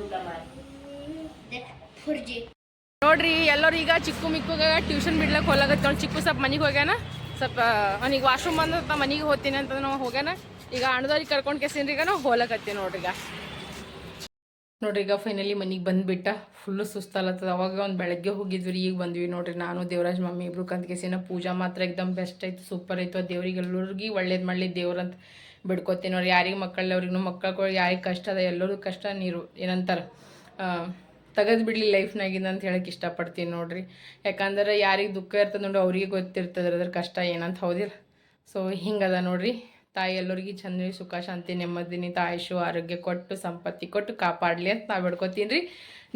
ಊಟ ಮಾಡ. ನೋಡ್ರಿ ಎಲ್ಲರೂ ಈಗ ಚಿಕ್ಕು ಮಿಕ್ಕುಗ ಟ್ಯೂಷನ್ ಬಿಡ್ಲಕ್ಕೆ ಹೋಗ್ಲಾಗತ್ತೆ ನೋಡಿ ಚಿಕ್ಕು ಸ್ವಲ್ಪ ಮನೆಗೆ ಹೋಗ್ಯಾನ. ಸ್ವಲ್ಪ ಅವನಿಗೆ ವಾಶ್ರೂಮ್ ಬಂದ ಮನೆಗೆ ಹೋಗ್ತೀನಿ ಅಂತ ನಾವು ಹೋಗ್ಯಾನ. ಈಗ ಅಣ್ಣದವ್ರಿಗೆ ಕರ್ಕೊಂಡು ಕೆಸಿನ್ರಿ ಈಗ ನಾವು ಹೋಗ್ಲಕತ್ತಿ ನೋಡ್ರಿ ಈಗ. ನೋಡ್ರಿ ಈಗ ಫೈನಲಿ ಮನೆಗೆ ಬಂದ್ಬಿಟ್ಟ. ಫುಲ್ಲು ಸುಸ್ತಲತ್ತದ ಅವಾಗ ಒಂದು ಬೆಳಗ್ಗೆ ಹೋಗಿದ್ವಿ ರೀ ಈಗ ಬಂದ್ವಿ ನೋಡ್ರಿ ನಾನು ದೇವರಾಜ್ ಮಮ್ಮಿ ಇಬ್ರು ಕಂದ್ಕೆಸಿನ ಪೂಜಾ ಮಾತ್ರ ಎಕ್ದಮ್ ಬೆಸ್ಟ್ ಆಯ್ತು ಸೂಪರ್ ಆಯ್ತು. ಆ ದೇವ್ರಿಗೆ ಎಲ್ಲರಿಗೂ ಒಳ್ಳೇದು ಮಾಡಲಿ ದೇವ್ರಂತ. ಬಿಡ್ಕೊತೀನಿ ಅವ್ರು ಯಾರಿಗೆ ಮಕ್ಕಳು ಅವ್ರಿಗೂ ಮಕ್ಕಳು ಯಾರಿಗೆ ಕಷ್ಟ ಅದ ಎಲ್ಲರಿಗೂ ಕಷ್ಟ ನೀರು ಏನಂತಾರೆ ತೆಗೆದು ಬಿಡಲಿ ಲೈಫ್ನಾಗಿಂದ ಅಂತ ಹೇಳಕ್ಕೆ ಇಷ್ಟಪಡ್ತೀನಿ ನೋಡ್ರಿ. ಯಾಕಂದ್ರೆ ಯಾರಿಗೆ ದುಃಖ ಇರ್ತದೆ ನೋಡಿ ಅವ್ರಿಗೆ ಗೊತ್ತಿರ್ತದೆ ಅದ್ರ ಕಷ್ಟ ಏನಂತ, ಹೌದಿಲ್ಲ? ಸೊ ಹಿಂಗದ ನೋಡ್ರಿ. ತಾಯಿ ಎಲ್ಲರಿಗೆ ಚಂದ ಸುಖ, ಶಾಂತಿ ನೆಮ್ಮದಿನಿ ಶು ಆರೋಗ್ಯ ಕೊಟ್ಟು, ಸಂಪತ್ತಿ ಕೊಟ್ಟು ಕಾಪಾಡಲಿ ಅಂತ ನಾವು ಬೇಡ್ಕೊತೀನಿ ರೀ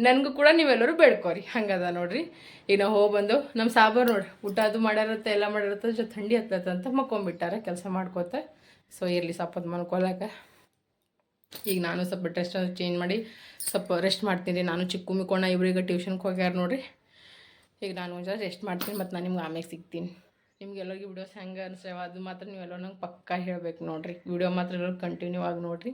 ನನಗೂ ಕೂಡ ನೀವೆಲ್ಲರೂ ಬೇಡ್ಕೋರಿ. ಹಂಗದ ನೋಡ್ರಿ. ಈಗ ನಾವು ಹೋಗಿ ಬಂದು ನಮ್ಮ ಸಾಬರ್ ನೋಡ್ರಿ. ಊಟ ಅದು ಮಾಡ್ಯಾರತ್ತೆ ಎಲ್ಲ ಮಾಡಿರತ್ತೆ ಜೊ ಥಂಡಿ ಅಂತ ಮಕ್ಕೊಂಬಿಟ್ಟಾರ, ಕೆಲಸ ಮಾಡ್ಕೋತ. ಸೊ ಇರಲಿ ಸ್ವಲ್ಪ ಮನ್ಕೊಳಕ ಈಗ ನಾನು ಸ್ವಲ್ಪ ಡ್ರೆಸ್ ಚೇಂಜ್ ಮಾಡಿ ಸ್ವಲ್ಪ ರೆಸ್ಟ್ ಮಾಡ್ತೀನಿ. ರೀ ನಾನು ಚಿಕ್ಕ ಮಿಕ್ಕೋಣ ಇವ್ರಿಗೆ ಟ್ಯೂಷನ್ಗೆ ಹೋಗ್ಯಾರ ನೋಡ್ರಿ. ಈಗ ನಾನು ಒಂದು ರೆಸ್ಟ್ ಮಾಡ್ತೀನಿ ಮತ್ತು ನಾನು ನಿಮ್ಗೆ ಆಮೇಲೆ ಸಿಗ್ತೀನಿ. ನಿಮ್ಗೆಲ್ಲರಿಗೂ ವಿಡಿಯೋಸ್ ಹೆಂಗೆ ಅನಿಸ್ಯಾವ ಅದು ಮಾತ್ರ ನೀವೆಲ್ಲ ನಂಗೆ ಪಕ್ಕಾ ಹೇಳ್ಬೇಕು ನೋಡ್ರಿ. ವಿಡಿಯೋ ಮಾತ್ರ ಎಲ್ಲರೂ ಕಂಟಿನ್ಯೂ ಆಗಿ ನೋಡ್ರಿ.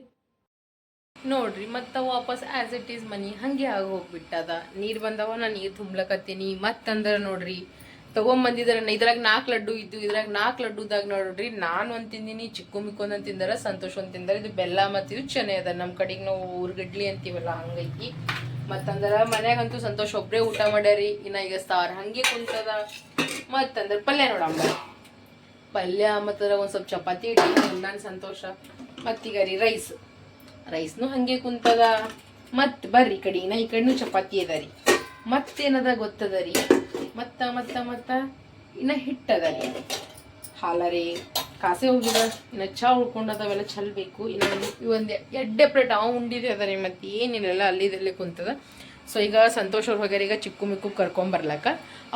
ನೋಡ್ರಿ, ಮತ್ತೆ ವಾಪಸ್ ಆ್ಯಸ್ ಇಟ್ ಈಸ್ ಮನಿ ಹಾಗೆ ಆಗಿ ಹೋಗ್ಬಿಟ್ಟದ. ನೀರು ಬಂದವ ನಾನು ನೀರು ತುಂಬ್ಲಕತ್ತೀನಿ. ಮತ್ತಂದ್ರೆ ನೋಡ್ರಿ, ತಗೊಂಬಂದಿದ್ರ ಇದ್ರಾಗ ನಾಲ್ಕು ಲಡ್ಡು ಇದ್ದು ಇದ್ರಾಗ ನಾಲ್ಕು ಲಡ್ಡುದಾಗ ನೋಡ್ರಿ, ನಾನು ಒಂದು ತಿಂದಿನಿ, ಚಿಕ್ಕು ಮಿಕ್ಕು ಒಂದೊಂದು ತಿಂದಾರ, ಸಂತೋಷ ಒಂದು ತಿಂದಾರ, ಇದು ಬೆಲ್ಲ ಮತ್ತು ಇದು ಅದ. ನಮ್ಮ ಕಡೆಗೆ ನಾವು ಊರ್ಗಡ್ಲಿ ಅಂತೀವಲ್ಲ, ಹಂಗೈತಿ. ಮತ್ತಂದ್ರೆ ಮನ್ಯಾಗಂತೂ ಸಂತೋಷ್ ಒಬ್ಬರೇ ಊಟ ಮಾಡ್ಯಾರಿ ಇನ್ನ ಈಗ ಸಾರು ಹಂಗೆ ಕುಂತದ ಮತ್ತಂದ್ರೆ ಪಲ್ಯ ನೋಡಮ್ಮ ಪಲ್ಯ ಮತ್ತು ಒಂದು ಸ್ವಲ್ಪ ಚಪಾತಿ ಇಟ್ಟು ನಾನು ಸಂತೋಷ. ಮತ್ತೀಗ ರೀ ರೈಸ್. ರೈಸ್ನು ಹಂಗೆ ಕುಂತದ. ಮತ್ತು ಬರ್ರಿ ಕಡೆ, ಇನ್ನ ಈ ಕಡೆನೂ ಚಪಾತಿ ಅದ ರೀ. ಮತ್ತೇನದ ಗೊತ್ತದ ರೀ? ಮತ್ತ ಮತ್ತ ಮತ್ತ, ಇನ್ನ ಹಿಟ್ಟದ ರೀ. ಹಾಲ ರೀ ಕಾಸೆ ಹೋಗಿದ ಇನ್ನು ಚಾ ಉಳ್ಕೊಂಡದ ಅವೆಲ್ಲ ಚಲ್ಬೇಕು ಇನ್ನ ಒಂದು ಎಡ್ಡೆ ಪ್ಲೇಟ್ ಅವ ಉಂಡಿದೆ ಅದ ರೀ ಮತ್ತೆ ಏನಿಲ್ಲ ಅಲ್ಲಿದಲ್ಲೇ ಕುಂತದ. ಸೊ ಈಗ ಸಂತೋಷ್ ಅವ್ರ ಹೋಗ್ಯಾರ ಈಗ ಚಿಕ್ಕು ಮಿಕ್ಕು ಕರ್ಕೊಂಬರ್ಲಕ್ಕ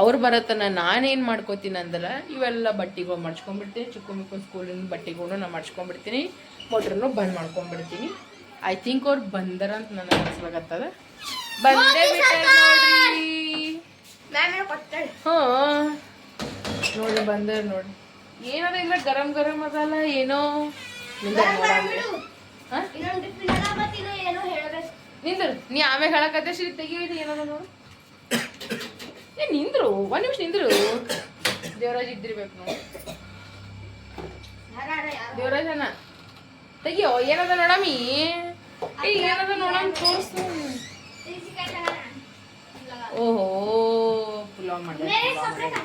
ಅವ್ರು ಬರತ್ತನ ನಾನೇನು ಮಾಡ್ಕೋತೀನಿ ಅಂದ್ರೆ ಇವೆಲ್ಲ ಬಟ್ಟೆಗಳು ಮಡ್ಚ್ಕೊಂಡ್ಬಿಡ್ತೀನಿ ಚಿಕ್ಕು ಮಿಕ್ಕು ಸ್ಕೂಲಿನ ಬಟ್ಟೆಗಳು ನಾನು ಮಡ್ಚ್ಕೊಂಡ್ಬಿಡ್ತೀನಿ ಮೋಟ್ರನ್ನು ಬಂದ್ ಮಾಡ್ಕೊಂಡ್ಬಿಡ್ತೀನಿ. ಐ ಥಿಂಕ್ ಅವ್ರು ಬಂದರ ಅಂತ ನನಗೆ ಅನ್ಸ್ಲಾಗತ್ತದ ಬಂದೇ ಬಿಟ್ಟಾರ ನೋಡ್ರಿ. ಹಾಂ. ನೋಡಿ ಬಂದಾರ ನೋಡ್ರಿ. ಏನದ ಇಲ್ಲ ಗರಂ ಗರಂ ಅದಲ್ಲ ಏನೋ? ನಿಂದ್ರು? ನೀ ಆಮೇಲೆ ಹೇಳಕತ್ತೆ ಶ್ರೀ ತೆಗಿಯೋದು ಏನದ ನೋಡು? ಏ ನಿಂದ್ರು? ಒಂದು ನಿಮಿಷ ನಿಂದ್ರು. ದೇವರಾಜ್ ಇದ್ದಿರ್ಬೇಕು ನೋಡಿ. ದೇವರಾಜನ ತೆಗಿಯೋ? ಏನದ ನೋಡಮ್ಮಿ? ಏ ಏನದ ನೋಡಮ್ ತೋರಿಸ್ತು ಓಹೋ.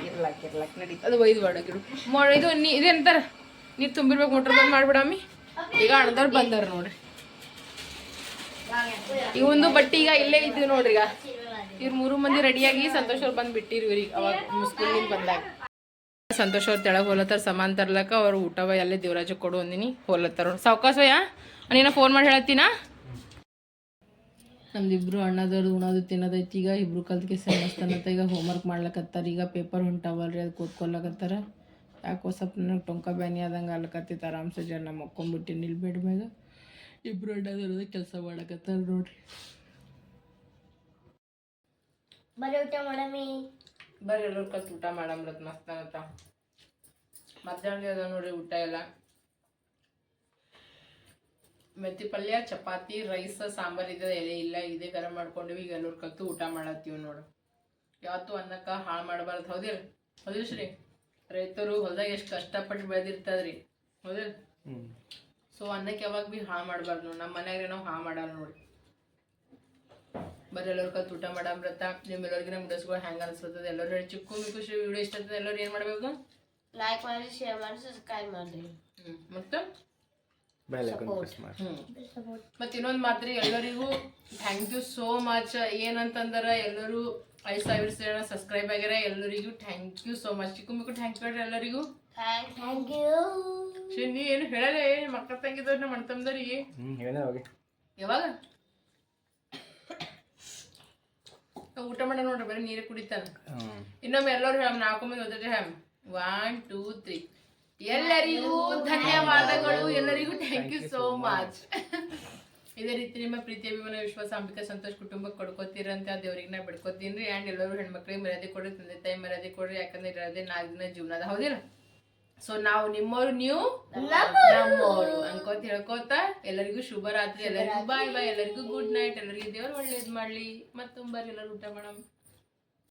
ಇರ್ಲಾಕ್ ಇರ್ಲಾಕ್ ನಡೀತಾ. ಅದು ಒಯ್ದು ಇದು ನೀ ಇದೇಂತಾರ ನೀರು ತುಂಬಿರ್ಬೇಕು ಮೋಟ್ರ್ ಬಂದ್ ಮಾಡ್ಬಿಡಮ್ಮಿ ಈಗ ಅಣ್ಣದವ್ರು ಬಂದಾರ ನೋಡ್ರಿ. ಈ ಒಂದು ಬಟ್ಟೆ ಈಗ ಇಲ್ಲೇ ಇದ್ದೀವಿ ನೋಡ್ರಿ ಈಗ. ಇವ್ರು ಮೂರು ಮಂದಿ ರೆಡಿಯಾಗಿ ಸಂತೋಷ್ ಅವ್ರು ಬಂದು ಬಿಟ್ಟಿರಿ ಇವ್ರಿಗೆ ಅವಾಗ ಸ್ಕೂಲಿಂದ ಬಂದಾಗ. ಸಂತೋಷ್ ಅವ್ರು ತೆಳಗ್ ಹೋಲತ್ತಾರ ಸಮಾನ್ ತರ್ಲಕ್ಕ ಅವ್ರು ಊಟವ ಎಲ್ಲ ದೇವರಾಜ ಕೊಡು ಅಂದಿನಿ. ಹೋಲತ್ತಾರ ಸಾವ್ಕಾಸಯ್ಯ ನೀನ ಫೋನ್ ಮಾಡಿ ಹೇಳತ್ತೀನಾ? ನಮ್ದಿಬ್ರು ಅಣ್ಣದವ್ರದ್ದು ಉಣೋದು ತಿನ್ನೋದೈತಿ ಈಗ ಇಬ್ರು ಕಲ್ತ್ಕೆ ಸಮಸ್ತನತ್ತ ಈಗ ಹೋಮ್ವರ್ಕ್ ಮಾಡ್ಲಕತ್ತಾರ. ಈಗ ಪೇಪರ್ ಹೊಂಟಾವಲ್ರಿ ಅದು ಕೂತ್ಕೊಲ್ಲಕತ್ತಾರ. ಯಾಕೋ ಸ್ವಲ್ಪ ನನಗೆ ಟೊಂಕ ಬ್ಯಾನಿ ಆದಂಗೆ ಅಲ್ಲಕತ್ತಿತ್ತು ಆರಾಮ್ಸೆ ಜನ ಮಕ್ಕೊಂಬಿಟ್ಟಿನಿ ಇಲ್ಲಿ ಬೆಡ್ ಮ್ಯಾಗ. ಇಬ್ರು ಅಣ್ಣದವ್ರದ ಕೆಲಸ ಮಾಡಕತ್ತಾರ ನೋಡ್ರಿ. ಬರೀ ಊಟ ಮಾಡಮಿ ಬರೀ ಎಲ್ಲರೂ ಕಲ್ತು ಊಟ ಮಾಡಮ್ರತ್ ಮಸ್ತ್ ಆಗತ್ತ. ಮಧ್ಯಾಹ್ನ ಅದ ನೋಡ್ರಿ ಊಟ ಎಲ್ಲ. ಮೆತ್ತಿ ಪಲ್ಯ ಚಪಾತಿ ರೈಸ್ ಸಾಂಬಾರ್ ಇದೆ ಎಲೆ ಇಲ್ಲ ಇದೇ ಗರಂ ಮಾಡ್ಕೊಂಡಿವಿ. ಈಗ ಎಲ್ಲರೂ ಕಲ್ತು ಊಟ ಮಾಡತ್ತೀವಿ ನೋಡು. ಯಾವತ್ತು ಅನ್ನಕ್ಕೆ ಹಾಳು ಮಾಡಬಾರ್ದು. ಹೌದಿಲ್ಲ ಹೌದಿಲ್ ಶ್ರೀ. ರೈತರು ಹೊಲ್ದಾಗ ಎಷ್ಟು ಕಷ್ಟಪಟ್ಟು ಬೆಳೆದಿರ್ತದ್ರಿ. ಹೌದಿಲ್ ಸೊ ಅನ್ನಕ್ಕೆ ಯಾವಾಗ ಭೀ ಹಾಳು ಮಾಡಬಾರ್ದು ನೋಡಿ. ನಮ್ಮ ಮನೆಯಾಗ್ರೆ ನಾವು ಹಾಳು ಮಾಡಲ್ಲ ನೋಡಿ. ಬರೀ ಎಲ್ಲರೂ ಕಲ್ತು ಊಟ ಮಾಡಮ್ರತ ನಿಮ್ಮೆಲ್ಲರಿಗೆ ನಮ್ಮ ಡ್ರೆಸ್ಗಳು ಹ್ಯಾಂಗೆ ಅನಿಸ್ತದೆ ಎಲ್ಲರೂ ಹೇಳಿ ಚಿಕ್ಕು ಮಿಕ್ಕು ವಿಡಿಯೋ ಇಷ್ಟ ಆಗ್ತದೆ ಎಲ್ಲರೂ ಏನು ಮಾಡಬೇಕು? ಲೈಕ್ ಮಾಡಿ ಶೇರ್ ಮಾಡಿ ಸಬ್ಸ್ಕ್ರೈಬ್ ಮಾಡಿ ಹ್ಞೂ ಮತ್ತು? ಬೆಲ್ ಇನ್ನೊಂದ್ ಮಾಡಿ ಮಾತ್ರ ಎಲ್ಲರಿಗೂ ಥ್ಯಾಂಕ್ ಯು ಸೋ ಮಚ್ ಏನಂತಂದ್ರೆ ಎಲ್ಲರೂ ಐದು ಸಾವಿರ ಜನ ಸಬ್ಸ್ಕ್ರೈಬ್ ಆಗ್ಯಾರ. ಎಲ್ಲರಿಗೂ ಥ್ಯಾಂಕ್ ಯು ಸೋ ಮಚ್ ಚಿಕ್ಕ ಮಿಕ್ಕು ಥ್ಯಾಂಕ್ ಯು ಎಲ್ಲರಿಗೂ. ಥ್ಯಾಂಕ್ ಯು ಏನು ಹೇಳಲ್ಲ ಮಕ್ಕಳ ತಂಗಿದವ್ರು ನಮ್ಮ ಅಣ್ಣ ತಮ್ಮದವ್ರಿಗೆ ಹ್ಞೂ ಹೋಗಿ. ಯಾವಾಗ? ಊಟ ಮಾಡ ನೋಡ್ರಿ ಬರೀ ನೀರೇ ಕುಡಿತಾನ. ಇನ್ನೊಮ್ಮೆ ಎಲ್ಲರೂ ಹೇಳ ನಾಲ್ಕು ಮಂದಿ ಓದಿದ್ರೆ ಹ್ಯಾಮ್ ಒನ್ ಟೂ ತ್ರೀ ಎಲ್ಲರಿಗೂ ಧನ್ಯವಾದಗಳು. ಎಲ್ಲರಿಗೂ ಥ್ಯಾಂಕ್ ಯು ಸೋ ಮಚ್ ಇದೇ ರೀತಿ ನಿಮ್ಮ ಪ್ರೀತಿ ಅಭಿಮಾನ ವಿಶ್ವಾಸ ಅಂಬಿಕಾ ಸಂತೋಷ್ ಕುಟುಂಬಕ್ಕೆ ಕೊಡ್ಕೋತೀರಂತ ದೇವ್ರಿಗೆ ನಾ ಬಿಡ್ಕೋತೀನಿ. ರೀ ಆ್ಯಂಡ್ ಎಲ್ಲರೂ ಹೆಣ್ಮಕ್ಳಿಗೆ ಮರ್ಯಾದೆ ಕೊಡ್ರಿ ತಂದೆ ತಾಯಿ ಮರ್ಯಾದೆ ಕೊಡ್ರಿ. ಯಾಕಂದ್ರೆ ಇರೋದೇ ನಾಲ್ಕು ದಿನ ಜೀವನ ಅದ ಹೌದಿಲ್ಲ. ಸೊ ನಾವು ನಿಮ್ಮವ್ರು ನೀವು ನಮ್ಮವರು. ಅನ್ಕೋತ ಹೇಳ್ಕೋತ ಎಲ್ಲರಿಗೂ ಶುಭ ರಾತ್ರಿ ಎಲ್ಲರಿಗೂ ಬಾಯ್ ಬಾಯ್ ಎಲ್ಲರಿಗೂ ಗುಡ್ ನೈಟ್ ಎಲ್ಲರಿಗೂ ದೇವ್ರು ಒಳ್ಳೇದ್ ಮಾಡ್ಲಿ. ಮತ್ತೊಂಬರ್ ಎಲ್ಲರೂ ಊಟ ಮಾಡಮ್